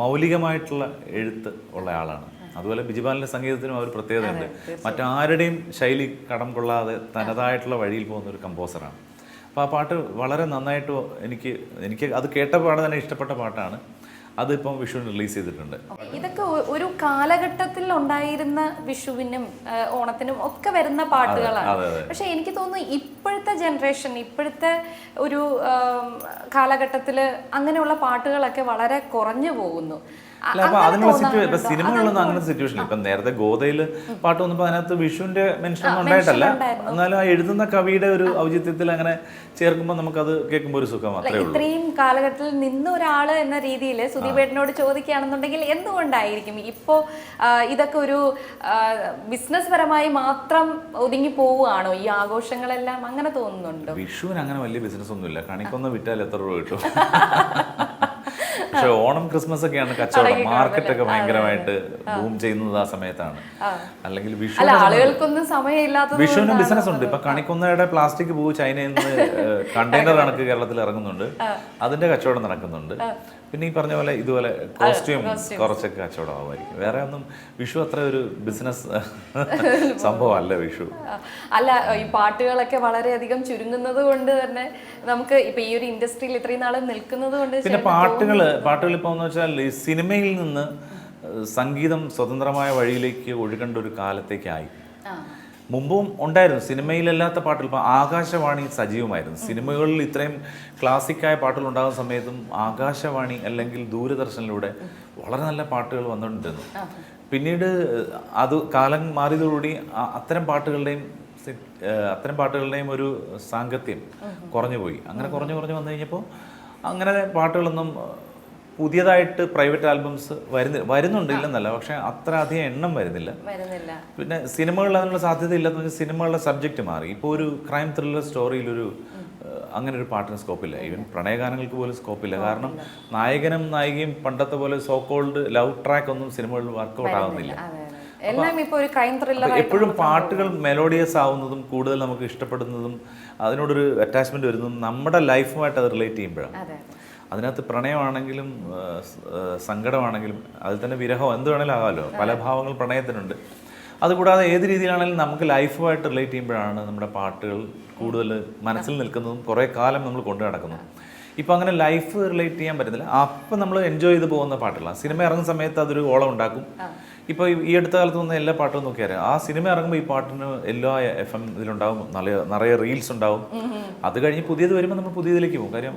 മൗലികമായിട്ടുള്ള എഴുത്ത് ഉള്ള ആളാണ്. അതുപോലെ ബിജുബാലിന്റെ സംഗീതത്തിനും അവർ ഒരു പ്രത്യേകതയുണ്ട് മറ്റാരുടെയും ശൈലി കടം കൊള്ളാതെ തനതായിട്ടുള്ള വഴിയിൽ പോകുന്ന ഒരു കമ്പോസറാണ്. അപ്പോൾ ആ പാട്ട് വളരെ നന്നായിട്ട് എനിക്ക് എനിക്ക് അത് കേട്ട പാട് തന്നെ ഇഷ്ടപ്പെട്ട പാട്ടാണ്. അതിപ്പം വിഷുവിന് റിലീസ് ചെയ്തിട്ടുണ്ട്. ഇതൊക്കെ ഒരു കാലഘട്ടത്തിൽ ഉണ്ടായിരുന്ന വിഷുവിനും ഓണത്തിനും ഒക്കെ വരുന്ന പാട്ടുകളാണ്. പക്ഷെ എനിക്ക് തോന്നുന്നു ഇപ്പോഴത്തെ ജനറേഷൻ ഇപ്പോഴത്തെ ഒരു കാലഘട്ടത്തിൽ അങ്ങനെയുള്ള പാട്ടുകളൊക്കെ വളരെ കുറഞ്ഞു പോകുന്നു. അതിനുള്ള സിറ്റുവേഷൻ? സിനിമകളിലൊന്നും അങ്ങനെ സിറ്റുവേഷൻ ഇപ്പൊ നേരത്തെ ഗോതയിൽ പാട്ട് വന്നപ്പോൾ അതിനകത്ത് വിഷുവിന്റെ മെൻഷൻ ഒന്നും ഉണ്ടായിട്ടല്ല. എന്നാലും ആ എഴുതുന്ന കവിയുടെ ഒരു ഔചിത്യത്തിൽ അങ്ങനെ ചേർക്കുമ്പോൾ നമുക്കത് കേൾക്കുമ്പോൾ ഒരു സുഖം ഇത്രയും കാലഘട്ടത്തിൽ നിന്ന ഒരാൾ എന്ന രീതിയിൽ സുദീപേട്ടനോട് ചോദിക്കുകയാണെന്നുണ്ടെങ്കിൽ എന്തുകൊണ്ടായിരിക്കും? ഇപ്പോ ഇതൊക്കെ ഒരു ബിസിനസ് പരമായി മാത്രം ഒതുങ്ങി പോവുകയാണോ? ഈ ആഘോഷങ്ങളെല്ലാം അങ്ങനെ തോന്നുന്നുണ്ടോ? വിഷുവിന് അങ്ങനെ വലിയ ബിസിനസ് ഒന്നുമില്ല കണിക്കൊന്ന് വിറ്റാൽ എത്ര രൂപ കിട്ടും? പക്ഷെ ഓണം ക്രിസ്മസ് ഒക്കെയാണ് കച്ചവടം. മാർക്കറ്റ് ഒക്കെ ഭയങ്കരമായിട്ട് ബൂം ചെയ്യുന്നത് ആ സമയത്താണ്. അല്ലെങ്കിൽ വിഷു വിഷുവിന് ബിസിനസ് ഉണ്ട്. ഇപ്പൊ കണിക്കുന്നയുടെ പ്ലാസ്റ്റിക് പൂ ചൈനയിൽ നിന്ന് കണ്ടെയ്നർ കണക്ക് കേരളത്തിൽ ഇറങ്ങുന്നുണ്ട്. അതിന്റെ കച്ചവടം നടക്കുന്നുണ്ട്. പിന്നെ ഈ പറഞ്ഞ പോലെ ഇതുപോലെ കോസ്റ്റ്യൂം കുറച്ചൊക്കെ കച്ചവടം ആവുമായിരിക്കും. വേറെ ഒന്നും വിഷു അത്ര ഒരു ബിസിനസ് സംഭവമല്ല വിഷു. അല്ല ഈ പാട്ടുകളൊക്കെ വളരെയധികം ചുരുങ്ങുന്നത് കൊണ്ട് തന്നെ നമുക്ക് ഇപ്പൊ ഈ ഒരു ഇൻഡസ്ട്രിയിൽ ഇത്രയും നാളും നിൽക്കുന്നത് കൊണ്ട് പിന്നെ പാട്ടുകൾ പാട്ടുകൾ ഇപ്പോൾ എന്ന് വെച്ചാൽ ഈ സിനിമയിൽ നിന്ന് സംഗീതം സ്വതന്ത്രമായ വഴിയിലേക്ക് ഒഴുകേണ്ട ഒരു കാലത്തേക്കായി. മുമ്പും ഉണ്ടായിരുന്നു. സിനിമയിലല്ലാത്ത പാട്ടുകൾ ഇപ്പം ആകാശവാണി സജീവമായിരുന്നു. സിനിമകളിൽ ഇത്രയും ക്ലാസിക്കായ പാട്ടുകൾ ഉണ്ടാകുന്ന സമയത്തും ആകാശവാണി അല്ലെങ്കിൽ ദൂരദർശനിലൂടെ വളരെ നല്ല പാട്ടുകൾ വന്നുകൊണ്ടിരുന്നു. പിന്നീട് അത് കാലം മാറിയതോടുകൂടി അത്തരം പാട്ടുകളുടെയും അത്തരം പാട്ടുകളുടെയും ഒരു സാങ്കത്യം കുറഞ്ഞു പോയി അങ്ങനെ കുറഞ്ഞു കുറഞ്ഞു വന്നു കഴിഞ്ഞപ്പോൾ അങ്ങനെ പാട്ടുകളൊന്നും പുതിയതായിട്ട് പ്രൈവറ്റ് ആൽബംസ് വരുന്ന വരുന്നുണ്ട് ഇല്ലെന്നല്ല പക്ഷെ അത്ര അധികം എണ്ണം വരുന്നില്ല. വരുന്നില്ല. പിന്നെ സിനിമകളിൽ അതിനുള്ള സാധ്യത ഇല്ലാത്ത വെച്ചാൽ സിനിമകളുടെ സബ്ജക്റ്റ് മാറി. ഇപ്പോൾ ഒരു ക്രൈം ത്രില്ലർ സ്റ്റോറിയിൽ ഒരു അങ്ങനെ ഒരു പാട്ടിന് സ്കോപ്പില്ല ഈവൻ പ്രണയഗാനങ്ങൾക്ക് പോലും സ്കോപ്പില്ല കാരണം നായകനും നായികയും പണ്ടത്തെ പോലെ സോ കോൾഡ് ലവ് ട്രാക്ക് ഒന്നും സിനിമകളിൽ വർക്കൗട്ട് ത്രില്ലർ അപ്പോൾ എപ്പോഴും പാട്ടുകൾ മെലോഡിയസ് ആവുന്നതും കൂടുതൽ നമുക്ക് ഇഷ്ടപ്പെടുന്നതും അതിനോടൊരു അറ്റാച്ച്മെന്റ് വരുന്നതും നമ്മുടെ ലൈഫുമായിട്ട് അത് റിലേറ്റ് ചെയ്യുമ്പോഴാണ്. അതിനകത്ത് പ്രണയമാണെങ്കിലും സങ്കടമാണെങ്കിലും അതിൽ തന്നെ വിരഹം എന്ത് വേണേലും ആകാമല്ലോ പല ഭാവങ്ങൾ പ്രണയത്തിനുണ്ട്. അതുകൂടാതെ ഏത് രീതിയിലാണെങ്കിലും നമുക്ക് ലൈഫുമായിട്ട് റിലേറ്റ് ചെയ്യുമ്പോഴാണ് നമ്മുടെ പാട്ടുകൾ കൂടുതൽ മനസ്സിൽ നിൽക്കുന്നതും കുറേ കാലം നമ്മൾ കൊണ്ടു നടക്കുന്നതും. ഇപ്പോൾ അങ്ങനെ ലൈഫ് റിലേറ്റ് ചെയ്യാൻ പറ്റുന്നില്ല അപ്പം നമ്മൾ എൻജോയ് ചെയ്ത് പോകുന്ന പാട്ടുകളാണ്. സിനിമ ഇറങ്ങുന്ന സമയത്ത് അതൊരു ഓളം ഉണ്ടാക്കും. ഇപ്പോൾ ഈ അടുത്ത കാലത്ത് വന്ന എല്ലാ പാട്ടും നോക്കിയാൽ ആ സിനിമ ഇറങ്ങുമ്പോൾ ഈ പാട്ടിന് എല്ലാ എഫ് എം ഇതിലുണ്ടാവും. നല്ല നിറയെ റീൽസ് ഉണ്ടാവും. അത് കഴിഞ്ഞ് പുതിയത് വരുമ്പോൾ നമ്മൾ പുതിയതിലേക്ക് പോകും. കാര്യം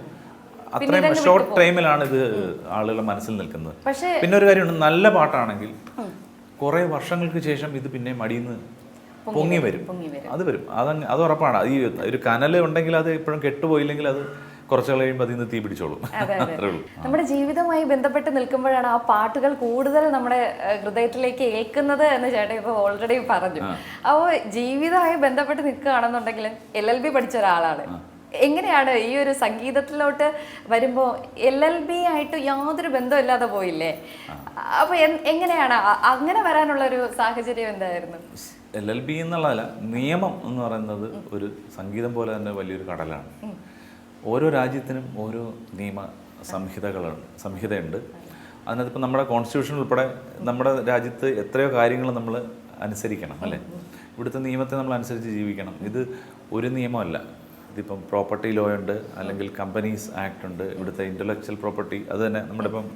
അത്രയും ഷോർട്ട് ടൈമിലാണ് ഇത് ആളുകളുടെ മനസ്സിൽ നിൽക്കുന്നത്. പക്ഷേ പിന്നെ ഒരു കാര്യമുണ്ട് നല്ല പാട്ടാണെങ്കിൽ കുറെ വർഷങ്ങൾക്ക് ശേഷം ഇത് പിന്നെ മടിയിന്ന് പൊങ്ങി വരും അത് വരും. അത് അത് ഉറപ്പാണ്. ഈ ഒരു കനൽ ഉണ്ടെങ്കിൽ അത് എപ്പോഴും കെട്ടുപോയില്ലെങ്കിൽ അത് കുറച്ച് കഴിയുമ്പോൾ അതിൽ നിന്ന് തീ പിടിച്ചോളും. നമ്മുടെ ജീവിതവുമായി ബന്ധപ്പെട്ട് നിൽക്കുമ്പോഴാണ് ആ പാട്ടുകൾ കൂടുതൽ നമ്മുടെ ഹൃദയത്തിലേക്ക് ഏൽക്കുന്നത് എന്ന് ചേട്ടൻ ഇപ്പോൾ ഓൾറെഡി പറഞ്ഞു. അപ്പോൾ ജീവിതമായി ബന്ധപ്പെട്ട് നിൽക്കുകയാണെന്നുണ്ടെങ്കിൽ എൽ എൽ ബി പഠിച്ച ഒരാളാണ്. എങ്ങനെയാണ് ഈ ഒരു സംഗീതത്തിലോട്ട് വരുമ്പോൾ എൽ എൽ ബി ആയിട്ട് യാതൊരു ബന്ധമില്ലാതെ പോയില്ലേ? അപ്പോൾ എങ്ങനെയാണ്? അങ്ങനെ വരാനുള്ള ഒരു സാഹചര്യം എന്തായിരുന്നു? എൽ എൽ ബി എന്നുള്ളതല്ല നിയമം എന്ന് പറയുന്നത് ഒരു സംഗീതം പോലെ തന്നെ വലിയൊരു കടലാണ്. ഓരോ രാജ്യത്തിനും ഓരോ നിയമ സംഹിതകളാണ് സംഹിതയുണ്ട്. അതിനകത്ത് ഇപ്പം നമ്മുടെ കോൺസ്റ്റിറ്റ്യൂഷൻ ഉൾപ്പെടെ നമ്മുടെ രാജ്യത്ത് എത്രയോ കാര്യങ്ങൾ നമ്മൾ അനുസരിക്കണം അല്ലേ? ഇവിടുത്തെ നിയമത്തെ നമ്മൾ അനുസരിച്ച് ജീവിക്കണം. ഇത് ഒരു നിയമമല്ല. ഇതിപ്പം പ്രോപ്പർട്ടി ലോ ഉണ്ട് അല്ലെങ്കിൽ കമ്പനീസ് ആക്ട് ഉണ്ട് ഇവിടുത്തെ ഇന്റലക്ച്വൽ പ്രോപ്പർട്ടി അത് തന്നെ നമ്മുടെ ഇപ്പം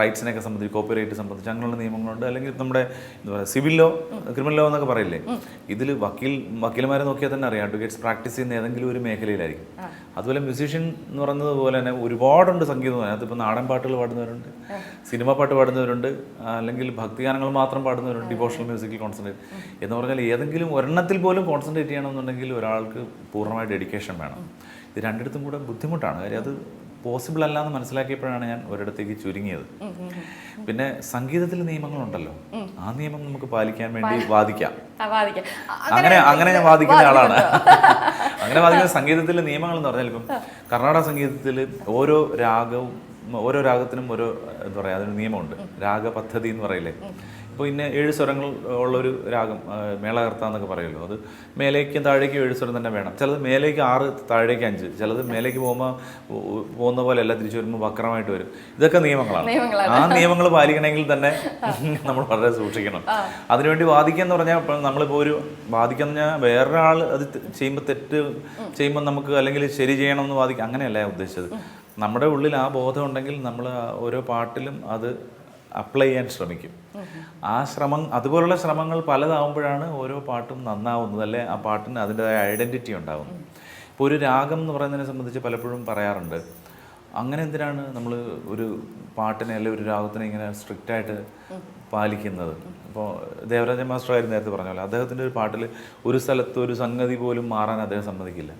റൈറ്റ്സിനെയൊക്കെ സംബന്ധിച്ച് കോപ്പിറൈറ്റ് സംബന്ധിച്ച് അങ്ങനെയുള്ള നിയമങ്ങളുണ്ട്. അല്ലെങ്കിൽ നമ്മുടെ എന്താ പറയുക സിവിൽ ലോ ക്രിമിനൽ ലോ എന്നൊക്കെ പറയില്ലേ? ഇതിൽ വക്കീൽ വക്കീൽമാരെ നോക്കിയാൽ തന്നെ അറിയാം. അഡ്വക്കേറ്റ്സ് പ്രാക്ടീസ് ചെയ്യുന്ന ഏതെങ്കിലും ഒരു മേഖലയിലായിരിക്കും. അതുപോലെ മ്യൂസീഷ്യൻ എന്ന് പറയുന്നത് പോലെ തന്നെ ഒരുപാടുണ്ട് സംഗീതം. അതിനകത്ത് ഇപ്പോൾ നാടൻ പാട്ടുകൾ പാടുന്നവരുണ്ട് സിനിമ പാട്ട് പാടുന്നവരുണ്ട് അല്ലെങ്കിൽ ഭക്തിഗാനങ്ങൾ മാത്രം പാടുന്നവരുണ്ട് ഡിവോഷണൽ മ്യൂസിക്കിൽ കോൺസെൻട്രേറ്റ് എന്ന് പറഞ്ഞാൽ ഏതെങ്കിലും ഒരെണ്ണത്തിൽ പോലും കോൺസെൻട്രേറ്റ് ചെയ്യണമെന്നുണ്ടെങ്കിൽ ഒരാൾക്ക് പൂർണമായ ഡെഡിക്കേഷൻ വേണം. ഇത് രണ്ടിടത്തും കൂടെ ബുദ്ധിമുട്ടാണ്. കാര്യം അത് പോസിബിൾ അല്ല എന്ന് മനസ്സിലാക്കിയപ്പോഴാണ് ഞാൻ ഒരിടത്തേക്ക് ചുരുങ്ങിയത്. പിന്നെ സംഗീതത്തിൽ നിയമങ്ങളുണ്ടല്ലോ. ആ നിയമം നമുക്ക് പാലിക്കാൻ വേണ്ടി വാദിക്കാം. അങ്ങനെ അങ്ങനെ ഞാൻ വാദിക്കുന്ന ആളാണ്. അങ്ങനെ വാദിക്കുന്ന സംഗീതത്തിലെ നിയമങ്ങൾ എന്ന് പറഞ്ഞാൽ ഇപ്പം കർണാടക സംഗീതത്തിൽ ഓരോ രാഗവും ഓരോ രാഗത്തിനും ഓരോ എന്താ പറയുക അതിന് നിയമമുണ്ട്. രാഗ പദ്ധതി എന്ന് പറയില്ലേ? ഇപ്പോൾ ഇന്ന ഏഴ് സ്വരങ്ങൾ ഉള്ളൊരു രാഗം മേളകർത്ത എന്നൊക്കെ പറയുമല്ലോ. അത് മേലേക്കും താഴേക്കും ഏഴ് സ്വരം തന്നെ വേണം. ചിലത് മേലേക്ക് ആറ് താഴേക്ക് അഞ്ച്. ചിലത് മേലേക്ക് പോകുമ്പോൾ പോകുന്ന പോലെ അല്ല തിരിച്ചു വരുമ്പോൾ വക്രമായിട്ട് വരും. ഇതൊക്കെ നിയമങ്ങളാണ്. ആ നിയമങ്ങൾ പാലിക്കണമെങ്കിൽ തന്നെ നമ്മൾ വളരെ സൂക്ഷിക്കണം. അതിനുവേണ്ടി വാദിക്കുക എന്ന് പറഞ്ഞാൽ നമ്മളിപ്പോൾ ഒരു വാദിക്കുക എന്ന് പറഞ്ഞാൽ വേറൊരാൾ അത് ചെയ്യുമ്പോൾ തെറ്റ് ചെയ്യുമ്പോൾ നമുക്ക് അല്ലെങ്കിൽ ശരി ചെയ്യണമെന്ന് വാദിക്കുക അങ്ങനെയല്ല ഉദ്ദേശിച്ചത്. നമ്മുടെ ഉള്ളിൽ ആ ബോധം ഉണ്ടെങ്കിൽ നമ്മൾ ഓരോ പാട്ടിലും അത് അപ്ലൈ ചെയ്യാൻ ശ്രമിക്കും. ആ ശ്രമം അതുപോലുള്ള ശ്രമങ്ങൾ പലതാവുമ്പോഴാണ് ഓരോ പാട്ടും നന്നാവുന്നത് അല്ലെ? ആ പാട്ടിന് അതിന്റെതായ ഐഡന്റിറ്റി ഉണ്ടാകുന്നത് ഇപ്പോൾ ഒരു രാഗം എന്ന് പറയുന്നതിനെ സംബന്ധിച്ച് പലപ്പോഴും പറയാറുണ്ട്. അങ്ങനെ എന്തിനാണ് നമ്മൾ ഒരു പാട്ടിനെ അല്ലെങ്കിൽ ഒരു രാഗത്തിനെ ഇങ്ങനെ സ്ട്രിക്റ്റായിട്ട് പാലിക്കുന്നത്? അപ്പോൾ ദേവരാജ മാസ്റ്റർ ആയിരുന്നു നേരത്തെ പറഞ്ഞ പോലെ അദ്ദേഹത്തിന്റെ ഒരു പാട്ടിൽ ഒരു സ്ഥലത്ത് ഒരു സംഗതി പോലും മാറാൻ അദ്ദേഹം സമ്മതിക്കില്ല.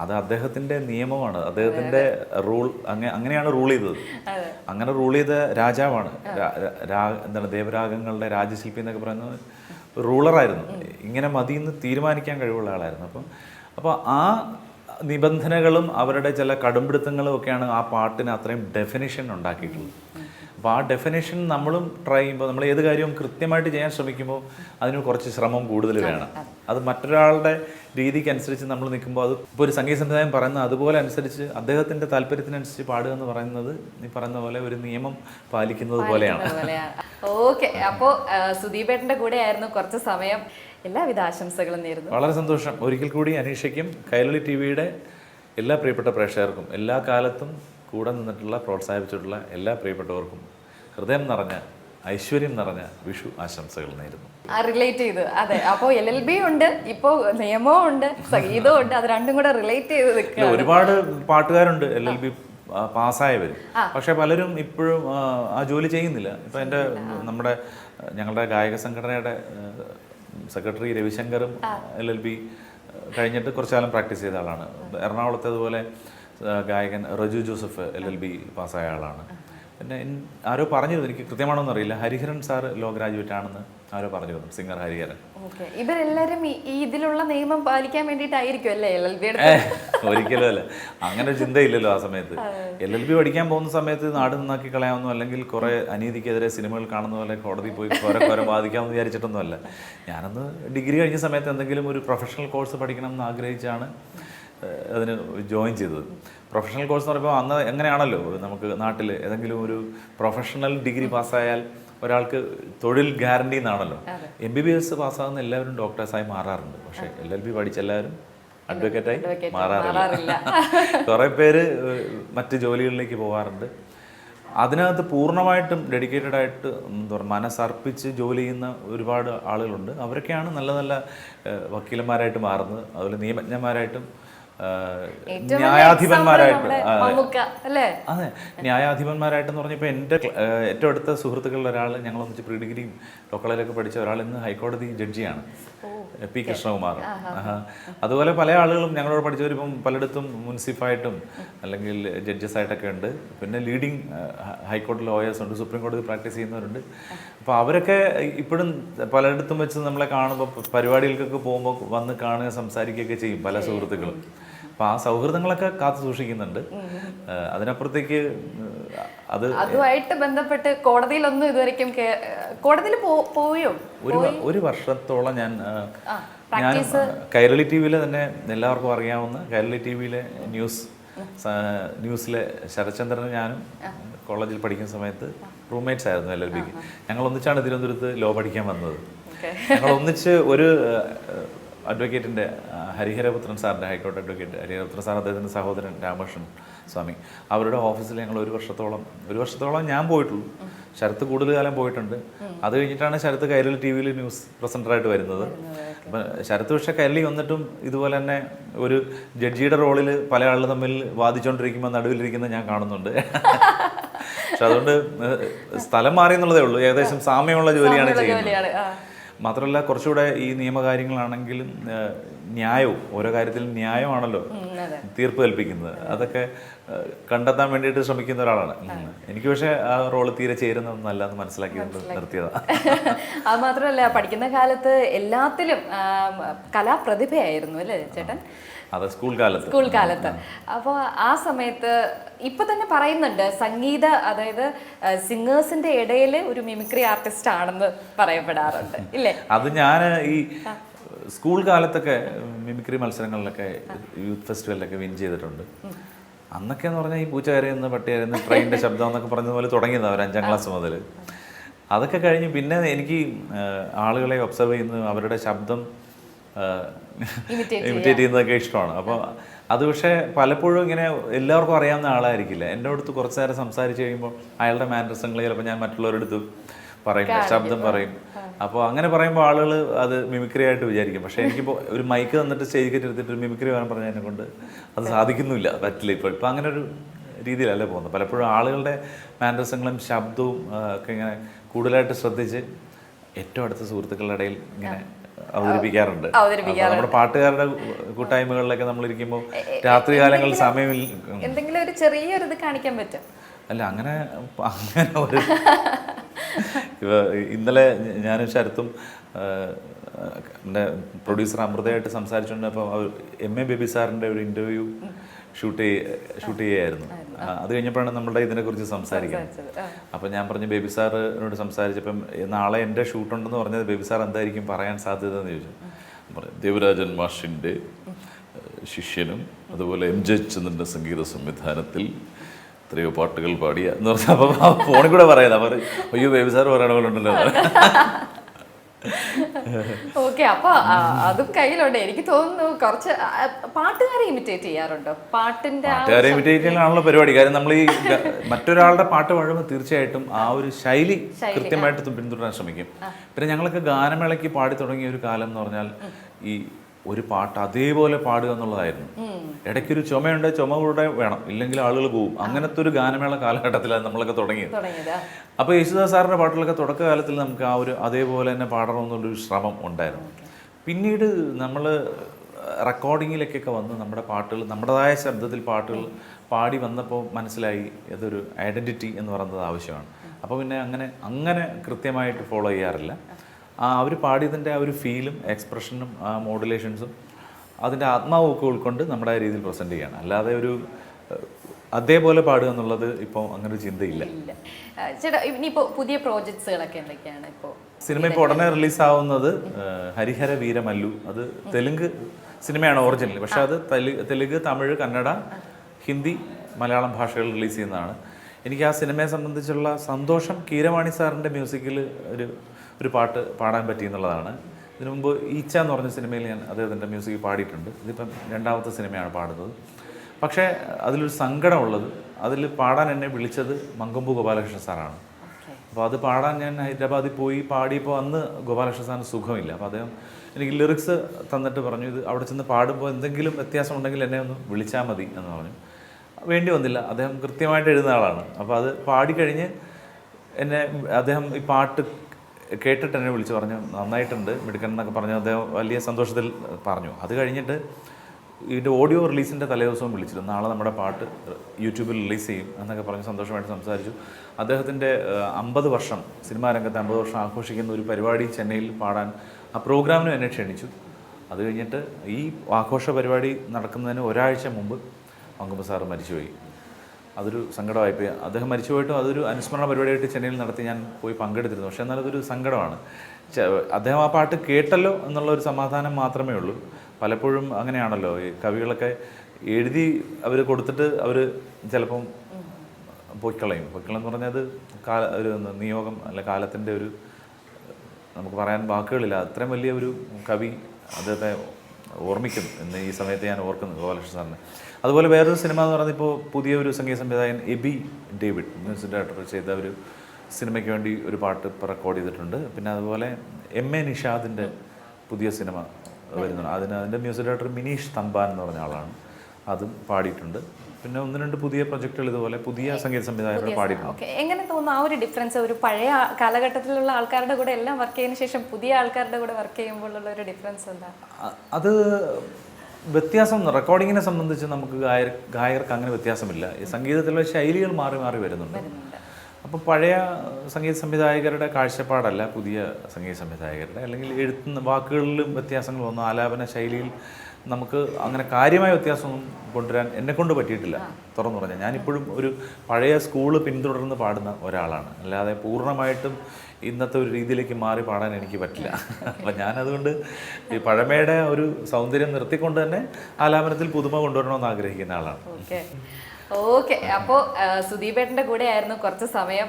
അത് അദ്ദേഹത്തിന്റെ നിയമമാണ്. അദ്ദേഹത്തിന്റെ റൂൾ അങ്ങനെയാണ് റൂൾ ചെയ്തത്. അങ്ങനെ റൂൾ ചെയ്ത രാജാവാണ്. എന്താണ് ദേവരാഗങ്ങളുടെ രാജശില്പി എന്നൊക്കെ പറയുന്നത് റൂളറായിരുന്നു. ഇങ്ങനെ മതിയെന്ന് തീരുമാനിക്കാൻ കഴിവുള്ള ആളായിരുന്നു. അപ്പം അപ്പോൾ ആ നിബന്ധനകളും അവരുടെ ചില കടുംപിടുത്തങ്ങളും ഒക്കെയാണ് ആ പാട്ടിന് അത്രയും ഡെഫിനിഷൻ ഉണ്ടാക്കിയിട്ടുള്ളത്. അപ്പോൾ ആ ഡെഫിനേഷൻ നമ്മളും ട്രൈ ചെയ്യുമ്പോൾ നമ്മൾ ഏത് കാര്യവും കൃത്യമായിട്ട് ചെയ്യാൻ ശ്രമിക്കുമ്പോൾ അതിന് കുറച്ച് ശ്രമം കൂടുതൽ വേണം. അത്. മറ്റൊരാളുടെ രീതിക്ക് അനുസരിച്ച് നമ്മൾ നിൽക്കുമ്പോൾ അത് ഇപ്പോൾ ഒരു സംഗീത സംവിധായം പറയുന്ന അതുപോലെ അനുസരിച്ച് അദ്ദേഹത്തിന്റെ താല്പര്യത്തിനനുസരിച്ച് പാടുക എന്ന് പറയുന്നത് നീ പറയുന്ന പോലെ ഒരു നിയമം പാലിക്കുന്നത് പോലെയാണ്. ഓക്കെ അപ്പോൾ സുദീപേട്ടന്റെ കൂടെ ആയിരുന്നു കുറച്ച് സമയം. എല്ലാവിധ ആശംസകളും നേരുന്നു. വളരെ സന്തോഷം. ഒരിക്കൽ കൂടി അനീഷയ്ക്കും കൈരളി ടി വിയുടെ എല്ലാ പ്രിയപ്പെട്ട പ്രേക്ഷകർക്കും എല്ലാ കാലത്തും കൂടെ നിന്നിട്ടുള്ള പ്രോത്സാഹിപ്പിച്ചിട്ടുള്ള എല്ലാ പ്രിയപ്പെട്ടവർക്കും ഹൃദയം നിറഞ്ഞ ഐശ്വര്യം നിറഞ്ഞ വിഷു ആശംസകൾ നേരുന്നു. റിലേറ്റ് ചെയ്ത്. അതെ അപ്പോ എൽ എൽ ബി ഉണ്ട് ഇപ്പോ നിയമവും ഉണ്ട് സംഗീതവും ഉണ്ട് അത് രണ്ടും കൂടെ റിലേറ്റ് ചെയ്ത് ഒരുപാട് പാട്ടുകാരുണ്ട് എൽ എൽ ബി പാസ്സായവർ പക്ഷെ പലരും ഇപ്പോഴും ആ, ജോലി ചെയ്യുന്നില്ല. ഇപ്പൊ എന്റെ നമ്മുടെ ഞങ്ങളുടെ ഗായക സംഘടനയുടെ സെക്രട്ടറി രവിശങ്കറും എൽ എൽ ബി കഴിഞ്ഞിട്ട് കുറച്ചു കാലം പ്രാക്ടീസ് ചെയ്ത ആളാണ്. എറണാകുളത്തെ അതുപോലെ ഗായകൻ Reju Joseph L L B പാസ്സായ ആളാണ്. പിന്നെ ആരോ പറഞ്ഞിരുന്നു എനിക്ക് കൃത്യമാണോന്ന് അറിയില്ല. ഹരിഹരൻ സാർ ലോ ഗ്രാജുവേറ്റ് ആണെന്ന് ആരോ പറഞ്ഞിരുന്നു സിംഗർ ഹരിഹരൻ. ഇവരെല്ലാരും ഇതിലുള്ള നിയമം പാലിക്കാൻ വേണ്ടിയിട്ടായിരിക്കും അല്ലേ എൽ എൽ ബി ഒരിക്കലും അല്ല. അങ്ങനെ ചിന്തയില്ലല്ലോ ആ സമയത്ത്. എൽ എൽ ബി പഠിക്കാൻ പോകുന്ന സമയത്ത് നാട് നന്നാക്കി കളയാമെന്നോ അല്ലെങ്കിൽ കുറെ അനീതിക്കെതിരെ സിനിമകൾ കാണുന്ന പോലെ കോടതി പോയി കുറെ കുറെ ബാധിക്കാമെന്ന് വിചാരിച്ചിട്ടൊന്നും അല്ല ഞാനന്ന് ഡിഗ്രി കഴിഞ്ഞ സമയത്ത് എന്തെങ്കിലും ഒരു പ്രൊഫഷണൽ കോഴ്സ് പഠിക്കണം എന്ന് ആഗ്രഹിച്ചാണ്. അതിന് ജോയിൻ ചെയ്തത്. പ്രൊഫഷണൽ കോഴ്സ് എന്ന് പറയുമ്പോൾ അന്ന് എങ്ങനെയാണല്ലോ? നമുക്ക് നാട്ടിൽ ഏതെങ്കിലും ഒരു പ്രൊഫഷണൽ ഡിഗ്രി പാസ്സായാൽ ഒരാൾക്ക് തൊഴിൽ ഗ്യാരണ്ടി എന്നാണല്ലോ. എം ബി ബി എസ് പാസ്സാകുന്ന എല്ലാവരും ഡോക്ടേഴ്സായി മാറാറുണ്ട്. പക്ഷേ എൽ എൽ ബി പഠിച്ച എല്ലാവരും അഡ്വക്കേറ്റായി മാറാറില്ല. കുറേ പേര് മറ്റ് ജോലികളിലേക്ക് പോകാറുണ്ട് അതിനകത്ത് പൂർണമായിട്ടും ഡെഡിക്കേറ്റഡ് ആയിട്ട് എന്താ പറയുക മനസ്സർപ്പിച്ച് ജോലി ചെയ്യുന്ന ഒരുപാട് ആളുകളുണ്ട്. അവരൊക്കെയാണ് നല്ല നല്ല വക്കീലന്മാരായിട്ട് മാറുന്നത്. അതുപോലെ നിയമജ്ഞന്മാരായിട്ടും ന്യായാധിപന്മാരായിട്ട് അതെ. ന്യായാധിപന്മാരായിട്ടെന്ന് പറഞ്ഞപ്പോൾ എന്റെ ഏറ്റവും അടുത്ത സുഹൃത്തുക്കളിൽ ഒരാൾ ഞങ്ങൾ ഒന്നിച്ച് പ്രീ ഡിഗ്രിയും ലോക്കളിലൊക്കെ പഠിച്ച ഒരാൾ ഇന്ന് ഹൈക്കോടതി ജഡ്ജിയാണ്. പി കൃഷ്ണകുമാർ. അതുപോലെ പല ആളുകളും ഞങ്ങളോട് പഠിച്ചവരിപ്പം പലയിടത്തും മുൻസിഫായിട്ടും അല്ലെങ്കിൽ ജഡ്ജസ് ആയിട്ടൊക്കെ ഉണ്ട്. പിന്നെ ലീഡിങ് ഹൈക്കോടതി ലോയേഴ്സ് ഉണ്ട് സുപ്രീം കോടതി പ്രാക്ടീസ് ചെയ്യുന്നവരുണ്ട്. അപ്പോൾ അവരൊക്കെ ഇപ്പോഴും പലയിടത്തും വെച്ച് നമ്മളെ കാണുമ്പോൾ പരിപാടികൾക്കൊക്കെ പോകുമ്പോൾ വന്ന് കാണുക സംസാരിക്കുകയൊക്കെ ചെയ്യും പല സുഹൃത്തുക്കളും. അപ്പോൾ ആ സൗഹൃദങ്ങളൊക്കെ കാത്തു സൂക്ഷിക്കുന്നുണ്ട്. അതിനപ്പുറത്തേക്ക് അത് അതുമായിട്ട് ബന്ധപ്പെട്ട് കോടതിയിലൊന്നും ഇതുവരെയ്ക്കും കേ- കോടതിയിൽ പോയോ. ഒരു ഒരു വർഷത്തോളം ഞാൻ ഞാൻ കൈരളി ടി വിയിലെ തന്നെ എല്ലാവർക്കും അറിയാവുന്ന കൈരളി ടി വിയിലെ ന്യൂസ് ന്യൂസിലെ ശരത്ചന്ദ്രനും ഞാനും കോളേജിൽ പഠിക്കുന്ന സമയത്ത് റൂംമേറ്റ്സ് ആയിരുന്നു എൽ എൽ ബിക്ക്. ഞങ്ങൾ ഒന്നിച്ചാണ് തിരുവനന്തപുരത്ത് ലോ പഠിക്കാൻ വന്നത്. ഞങ്ങൾ ഒന്നിച്ച് ഒരു അഡ്വക്കേറ്റിന്റെ ഹരിഹരപുത്രൻ സാറിന്റെ ഹൈക്കോടതി അഡ്വക്കേറ്റ് ഹരിഹരപുത്രൻ സാർ അദ്ദേഹത്തിന്റെ സഹോദരൻ രാമകൃഷ്ണൻ സ്വാമി. അവരുടെ ഓഫീസിൽ ഞങ്ങൾ ഒരു വർഷത്തോളം ഒരു വർഷത്തോളം ഞാൻ പോയിട്ടുള്ളൂ. ശരത്ത് കൂടുതൽ കാലം പോയിട്ടുണ്ട്. അത് കഴിഞ്ഞിട്ടാണ് ശരത്ത് കൈരളി ടി വിയിൽ ന്യൂസ് പ്രസന്ററായിട്ട് വരുന്നത്. അപ്പം ശരത്ത് പക്ഷേ കൈരളി വന്നിട്ടും ഇതുപോലെ തന്നെ ഒരു ജഡ്ജിയുടെ റോളിൽ പല ആളുകൾ തമ്മിൽ വാദിച്ചുകൊണ്ടിരിക്കുമ്പോൾ നടുവിലിരിക്കുന്നത് ഞാൻ കാണുന്നുണ്ട്. പക്ഷെ അതുകൊണ്ട് സ്ഥലം മാറി എന്നുള്ളതേ ഉള്ളൂ. ഏകദേശം സാമ്യമുള്ള ജോലിയാണ് ചെയ്യുന്നത്. മാത്രമല്ല കുറച്ചുകൂടെ ഈ നിയമകാര്യങ്ങളാണെങ്കിലും ന്യായവും ഓരോ കാര്യത്തിൽ ന്യായമാണല്ലോ തീർപ്പ് കൽപ്പിക്കുന്നത്. അതൊക്കെ കണ്ടെത്താൻ വേണ്ടിയിട്ട് ശ്രമിക്കുന്ന ഒരാളാണ്. എനിക്ക് പക്ഷേ ആ റോൾ തീരെ ചേരുന്നതെന്നല്ല എന്ന് മനസ്സിലാക്കിയത് നിർത്തിയതാണ് അത് മാത്രമല്ല പഠിക്കുന്ന കാലത്ത് എല്ലാത്തിലും കലാപ്രതിഭയായിരുന്നു അല്ലേ ചേട്ടൻ? അത് സ്കൂൾ കാലത്ത്. സ്കൂൾ കാലത്ത്. അപ്പോൾ ആ സമയത്ത് ഇപ്പൊ തന്നെ പറയുന്നുണ്ട് സംഗീത അതായത് സിംഗേഴ്സിന്റെ ഇടയിൽ ഒരു മിമിക്രി ആർട്ടിസ്റ്റ് ആണെന്ന് പറയപ്പെടാറുണ്ട്. ഇല്ലേ? അത് ഞാൻ ഈ സ്കൂൾ കാലത്തൊക്കെ മിമിക്രി മത്സരങ്ങളിലൊക്കെ യൂത്ത് ഫെസ്റ്റിവലിലൊക്കെ വിൻ ചെയ്തിട്ടുണ്ട്. അന്നൊക്കെ എന്ന് പറഞ്ഞാൽ ഈ പൂച്ച കരയുന്ന പട്ടി കരയുന്ന ട്രെയിനിന്റെ ശബ്ദം എന്നൊക്കെ പറഞ്ഞതുപോലെ തുടങ്ങിയതാണ് ഒരു അഞ്ചാം ക്ലാസ് മുതൽ അതൊക്കെ കഴിഞ്ഞ് പിന്നെ എനിക്ക് ആളുകളെ ഒബ്സർവ് ചെയ്യുന്നത് അവരുടെ ശബ്ദം ഇമിറ്റേറ്റ് ചെയ്യുന്നതൊക്കെ ഇഷ്ടമാണ്. അപ്പോൾ അത് പക്ഷേ പലപ്പോഴും ഇങ്ങനെ എല്ലാവർക്കും അറിയാവുന്ന ആളായിരിക്കില്ല. എന്റെ അടുത്ത് കുറച്ച് നേരം സംസാരിച്ച് കഴിയുമ്പോൾ അയാളുടെ മാനറിസങ്ങൾ ചിലപ്പോൾ ഞാൻ മറ്റുള്ളവരുടെ അടുത്ത് പറയും ശബ്ദം പറയും അപ്പോൾ അങ്ങനെ പറയുമ്പോൾ ആളുകൾ അത് മിമിക്രി ആയിട്ട് വിചാരിക്കും. പക്ഷേ എനിക്കിപ്പോൾ ഒരു മൈക്ക് തന്നിട്ട് സ്റ്റേജ് എടുത്തിട്ട് ഒരു മിമിക്രി വേണം പറഞ്ഞതിനെ കൊണ്ട് അത് സാധിക്കുന്നില്ല പറ്റില്ല ഇപ്പോൾ ഇപ്പോൾ അങ്ങനെ ഒരു രീതിയിലല്ല പോകുന്നത്. പലപ്പോഴും ആളുകളുടെ മാനറിസങ്ങളും ശബ്ദവും ഒക്കെ ഇങ്ങനെ കൂടുതലായിട്ട് ശ്രദ്ധിച്ച് ഏറ്റവും അടുത്ത സുഹൃത്തുക്കളുടെ ഇടയിൽ ഇങ്ങനെ അവതരിപ്പിക്കാറുണ്ട്. നമ്മുടെ പാട്ടുകാരുടെ കൂട്ടായ്മകളിലൊക്കെ നമ്മൾ ഇരിക്കുമ്പോൾ രാത്രികാലങ്ങളിൽ സമയമില്ല എന്തെങ്കിലും ഒരു ചെറിയൊരു ഇത് കാണിക്കാൻ പറ്റും. അല്ല അങ്ങനെ അങ്ങനെ ഒരു ഇവ ഇന്നലെ ഞാനും ശരത്തും എന്റെ പ്രൊഡ്യൂസർ അമൃതയായിട്ട് സംസാരിച്ചുകൊണ്ട് അപ്പോൾ എം എ ബേബി സാറിന്റെ ഒരു ഇന്റർവ്യൂ ഷൂട്ട് ഷൂട്ട് ചെയ്യായിരുന്നു അത് കഴിഞ്ഞപ്പോഴാണ് നമ്മുടെ ഇതിനെക്കുറിച്ച് സംസാരിക്കുന്നത് അപ്പം ഞാൻ പറഞ്ഞു ബേബി സാറിനോട് സംസാരിച്ചപ്പം നാളെ എന്റെ ഷൂട്ടുണ്ടെന്ന് പറഞ്ഞത് ബേബി സാർ എന്തായിരിക്കും പറയാൻ സാധ്യത എന്ന് ചോദിച്ചു പറഞ്ഞു ദേവരാജൻ മാഷിന്റെ ശിഷ്യനും അതുപോലെ എം ജെ ചന്ദ്രന്റെ സംഗീത സംവിധാനത്തിൽ എത്രയോ പാട്ടുകൾ പാടിയ എന്ന് പറഞ്ഞാൽ അപ്പം ആ ഫോണിൽ കൂടെ പറയാം അവർ അയ്യോ ബേബി സാർ പറയണ പോലെ ഉണ്ടല്ലോ. ഓക്കെ അപ്പൊ അതും കയ്യിലുണ്ട്. എനിക്ക് തോന്നുന്നു കുറച്ച് പാട്ടുകാരെ ഇമിറ്റേറ്റ് ചെയ്യാറുണ്ടോ? പാട്ടിന്റെ പാട്ടുകാരെ ഇമിറ്റേറ്റ് ചെയ്യാനാണല്ലോ പരിപാടി. കാര്യം നമ്മൾ ഈ മറ്റൊരാളുടെ പാട്ട് പാടുമ്പോൾ തീർച്ചയായിട്ടും ആ ഒരു ശൈലി കൃത്യമായിട്ട് പിന്തുടരാൻ ശ്രമിക്കും. പിന്നെ ഞങ്ങളൊക്കെ ഗാനമേളയ്ക്ക് പാടി തുടങ്ങിയ ഒരു കാലം എന്ന് പറഞ്ഞാൽ ഈ ഒരു പാട്ട് അതേപോലെ പാടുക എന്നുള്ളതായിരുന്നു. ഇടയ്ക്കൊരു ചുമയുണ്ട് ചുമ കൂടെ വേണം. ഇല്ലെങ്കിൽ ആളുകൾ പോകും അങ്ങനത്തെ ഒരു ഗാനമേള കാലഘട്ടത്തിലാണ് നമ്മളൊക്കെ തുടങ്ങിയത്. അപ്പോൾ യേശുദാസ് സാറിന്റെ പാട്ടുകളൊക്കെ തുടക്കകാലത്തിൽ നമുക്ക് ആ ഒരു അതേപോലെ തന്നെ പാടണമെന്നുള്ളൊരു ശ്രമം ഉണ്ടായിരുന്നു. പിന്നീട് നമ്മൾ റെക്കോർഡിങ്ങിലേക്കൊക്കെ വന്ന് നമ്മുടെ പാട്ടുകൾ നമ്മുടേതായ ശബ്ദത്തിൽ പാട്ടുകൾ പാടി വന്നപ്പോൾ മനസ്സിലായി ഇതൊരു ഐഡന്റിറ്റി എന്ന് പറയുന്നത് ആവശ്യമാണ്. അപ്പോൾ പിന്നെ അങ്ങനെ അങ്ങനെ കൃത്യമായിട്ട് ഫോളോ ചെയ്യാറില്ല. ആ അവർ പാടിയതിന്റെ ആ ഒരു ഫീലും എക്സ്പ്രഷനും ആ മോഡുലേഷൻസും അതിന്റെ ആത്മാവും ഒക്കെ ഉൾക്കൊണ്ട് നമ്മുടെ ആ രീതിയിൽ പ്രസന്റ് ചെയ്യണം. അല്ലാതെ ഒരു അതേപോലെ പാടുക എന്നുള്ളത് ഇപ്പോൾ അങ്ങനെ ഒരു ചിന്തയില്ല. ചേട്ടാ പുതിയ പ്രോജക്ട്സുകളൊക്കെ എന്തൊക്കെയാണ് ഇപ്പോ? സിനിമ ഇപ്പോൾ ഉടനെ റിലീസാവുന്നത് ഹരിഹര വീരമല്ലു. അത് തെലുങ്ക് സിനിമയാണ് ഒറിജിനൽ. പക്ഷേ അത് തെലുങ്ക് തമിഴ് കന്നഡ ഹിന്ദി മലയാളം ഭാഷകളിൽ റിലീസ് ചെയ്യുന്നതാണ്. എനിക്ക് ആ സിനിമയെ സംബന്ധിച്ചുള്ള സന്തോഷം കീരവാണി സാറിന്റെ മ്യൂസിക്കിൽ ഒരു ഒരു പാട്ട് പാടാൻ പറ്റി എന്നുള്ളതാണ്. ഇതിനു മുമ്പ് ഈച്ച എന്ന് പറഞ്ഞ സിനിമയിൽ ഞാൻ അദ്ദേഹത്തിന്റെ മ്യൂസിക് പാടിയിട്ടുണ്ട്. ഇതിപ്പം രണ്ടാമത്തെ സിനിമയാണ് പാടുന്നത്. പക്ഷേ അതിലൊരു സങ്കടമുള്ളത് അതിൽ പാടാൻ എന്നെ വിളിച്ചത് മങ്കമ്പു ഗോപാലകൃഷ്ണൻ സാറാണ്. അപ്പോൾ അത് പാടാൻ ഞാൻ ഹൈദരാബാദിൽ പോയി പാടിയപ്പോൾ അന്ന് ഗോപാലകൃഷ്ണ സാറിന് സുഖമില്ല. അപ്പോൾ അദ്ദേഹം എനിക്ക് ലിറിക്സ് തന്നിട്ട് പറഞ്ഞു ഇത് അവിടെ ചെന്ന് പാടുമ്പോൾ എന്തെങ്കിലും വ്യത്യാസം ഉണ്ടെങ്കിൽ എന്നെ ഒന്ന് വിളിച്ചാൽ മതി എന്ന് പറഞ്ഞു. വേണ്ടി വന്നില്ല. അദ്ദേഹം കൃത്യമായിട്ട് എഴുതുന്ന ആളാണ്. അപ്പോൾ അത് പാടിക്കഴിഞ്ഞ് എന്നെ അദ്ദേഹം ഈ പാട്ട് കേട്ടിട്ട് എന്നെ വിളിച്ച് പറഞ്ഞു നന്നായിട്ടുണ്ട് മിടുക്കൻ എന്നൊക്കെ പറഞ്ഞു അദ്ദേഹം വലിയ സന്തോഷത്തിൽ പറഞ്ഞു. അത് കഴിഞ്ഞിട്ട് ഇതിന്റെ ഓഡിയോ റിലീസിന്റെ തലേദിവസവും വിളിച്ചിരുന്നു. നാളെ നമ്മുടെ പാട്ട് യൂട്യൂബിൽ റിലീസ് ചെയ്യും എന്നൊക്കെ പറഞ്ഞ് സന്തോഷമായിട്ട് സംസാരിച്ചു. അദ്ദേഹത്തിന്റെ അമ്പത് വർഷം സിനിമാ രംഗത്ത് അമ്പത് വർഷം ആഘോഷിക്കുന്ന ഒരു പരിപാടി ചെന്നൈയിൽ പാടാൻ ആ പ്രോഗ്രാമിനും എന്നെ ക്ഷണിച്ചു. അത് കഴിഞ്ഞിട്ട് ഈ ആഘോഷ പരിപാടി നടക്കുന്നതിന് ഒരാഴ്ച മുമ്പ് മങ്കുമ്പ സാറ് മരിച്ചുപോയി. അതൊരു സങ്കടമായിപ്പോയി. അദ്ദേഹം മരിച്ചുപോയിട്ടും അതൊരു അനുസ്മരണ പരിപാടിയായിട്ട് ചെന്നൈയിൽ നടത്തി ഞാൻ പോയി പങ്കെടുത്തിരുന്നു. പക്ഷേ എന്നാലും അതൊരു സങ്കടമാണ്. അദ്ദേഹം ആ പാട്ട് കേട്ടല്ലോ എന്നുള്ള ഒരു സമാധാനം മാത്രമേ ഉള്ളൂ. പലപ്പോഴും അങ്ങനെയാണല്ലോ. ഈ കവികളൊക്കെ എഴുതി അവർ കൊടുത്തിട്ട് അവർ ചിലപ്പം പൊയ്ക്കളയും. പൊയ്ക്കളെന്ന് അത് കാല ഒരു നിയോഗം അല്ല കാലത്തിന്റെ ഒരു നമുക്ക് പറയാൻ വാക്കുകളില്ല. അത്രയും വലിയ ഒരു കവി അദ്ദേഹത്തെ ഓർമ്മിക്കുന്നു എന്ന് ഈ സമയത്ത് ഞാൻ ഓർക്കുന്നു ഗോപാലകൃഷ്ണ സാറിന്. അതുപോലെ വേറൊരു സിനിമ എന്ന് പറയുന്നത് ഇപ്പോൾ പുതിയ ഒരു സംഗീത സംവിധായകൻ എബി ഡേവിഡ് മ്യൂസിക് ഡയറക്ടർ ചെയ്ത ഒരു സിനിമയ്ക്ക് വേണ്ടി ഒരു പാട്ട് ഇപ്പോൾ റെക്കോർഡ് ചെയ്തിട്ടുണ്ട്. പിന്നെ അതുപോലെ എം എ നിഷാദിന്റെ പുതിയ സിനിമ വരുന്നുണ്ട്. അതിന് അതിന്റെ മ്യൂസിക് ഡയറക്ടർ മിനീഷ് തമ്പാൻ എന്ന് പറഞ്ഞ ആളാണ്. അതും പാടിയിട്ടുണ്ട്. പിന്നെ ഒന്ന് രണ്ട് പുതിയ പ്രൊജക്ടുകൾ ഇതുപോലെ പുതിയ സംഗീത സംവിധായകർ പാടിയിട്ടുണ്ട്. എങ്ങനെ തോന്നുന്നു ആ ഒരു ഡിഫറൻസ് ഒരു പഴയ കാലഘട്ടത്തിലുള്ള ആൾക്കാരുടെ കൂടെ എല്ലാം വർക്ക് ചെയ്യുന്ന ശേഷം പുതിയ ആൾക്കാരുടെ കൂടെ വർക്ക് ചെയ്യുമ്പോൾ ഉള്ള ഒരു ഡിഫറൻസ് എന്താ? അത് വ്യത്യാസം റെക്കോർഡിങ്ങിനെ സംബന്ധിച്ച് നമുക്ക് ഗായക ഗായകർക്ക് അങ്ങനെ വ്യത്യാസമില്ല. ഈ സംഗീതത്തിലെ ശൈലികൾ മാറി മാറി വരുന്നുണ്ട്. അപ്പോൾ പഴയ സംഗീത സംവിധായകരുടെ കാഴ്ചപ്പാടല്ല പുതിയ സംഗീത സംവിധായകരുടെ. അല്ലെങ്കിൽ എഴുത്തുന്ന വാക്കുകളിലും വ്യത്യാസങ്ങൾ വന്നു. ആലാപന ശൈലിയിൽ നമുക്ക് അങ്ങനെ കാര്യമായ വ്യത്യാസമൊന്നും കൊണ്ടുവരാൻ എന്നെ കൊണ്ട് പറ്റിയിട്ടില്ല. തുറന്നു പറഞ്ഞാൽ ഞാനിപ്പോഴും ഒരു പഴയ സ്കൂൾ പിന്തുടർന്ന് പാടുന്ന ഒരാളാണ്. അല്ലാതെ പൂർണമായിട്ടും ഇന്നത്തെ ഒരു രീതിയിലേക്ക് മാറി പാടാൻ എനിക്ക് പറ്റില്ല. അപ്പം ഞാനതുകൊണ്ട് ഈ പഴമയുടെ ഒരു സൗന്ദര്യം നിർത്തിക്കൊണ്ട് തന്നെ ആലാപനത്തിൽ പുതുമ കൊണ്ടുവരണമെന്ന് ആഗ്രഹിക്കുന്ന ആളാണ്. ഓക്കെ അപ്പോ അപ്പോൾ സുദീപേട്ടന്റെ കൂടെ ആയിരുന്നു കുറച്ച് സമയം.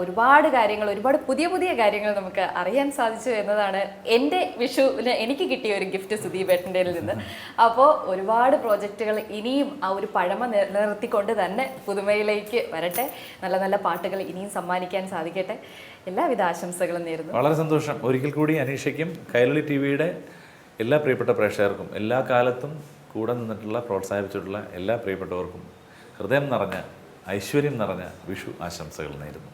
ഒരുപാട് കാര്യങ്ങൾ ഒരുപാട് പുതിയ പുതിയ കാര്യങ്ങൾ നമുക്ക് അറിയാൻ സാധിച്ചു എന്നതാണ് എന്റെ വിഷുവിന് എനിക്ക് കിട്ടിയ ഒരു ഗിഫ്റ്റ് സുദീപേട്ടന്റെ നിന്ന്. അപ്പോൾ ഒരുപാട് പ്രോജക്റ്റുകൾ ഇനിയും ആ ഒരു പഴമ നിലനിർത്തിക്കൊണ്ട് തന്നെ പുതുമയിലേക്ക് വരട്ടെ. നല്ല നല്ല പാട്ടുകൾ ഇനിയും സമ്മാനിക്കാൻ സാധിക്കട്ടെ. എല്ലാവിധ ആശംസകളും നേരുന്നു. വളരെ സന്തോഷം. ഒരിക്കൽ കൂടി അനീഷയ്ക്കും കൈരളി ടി വിയുടെ എല്ലാ പ്രിയപ്പെട്ട പ്രേക്ഷകർക്കും എല്ലാ കാലത്തും കൂടെ നിന്നിട്ടുള്ള പ്രോത്സാഹിപ്പിച്ചിട്ടുള്ള എല്ലാ പ്രിയപ്പെട്ടവർക്കും ഹൃദയം നിറഞ്ഞ ഐശ്വര്യം നിറഞ്ഞ വിഷു ആശംസകൾ നേരുന്നു.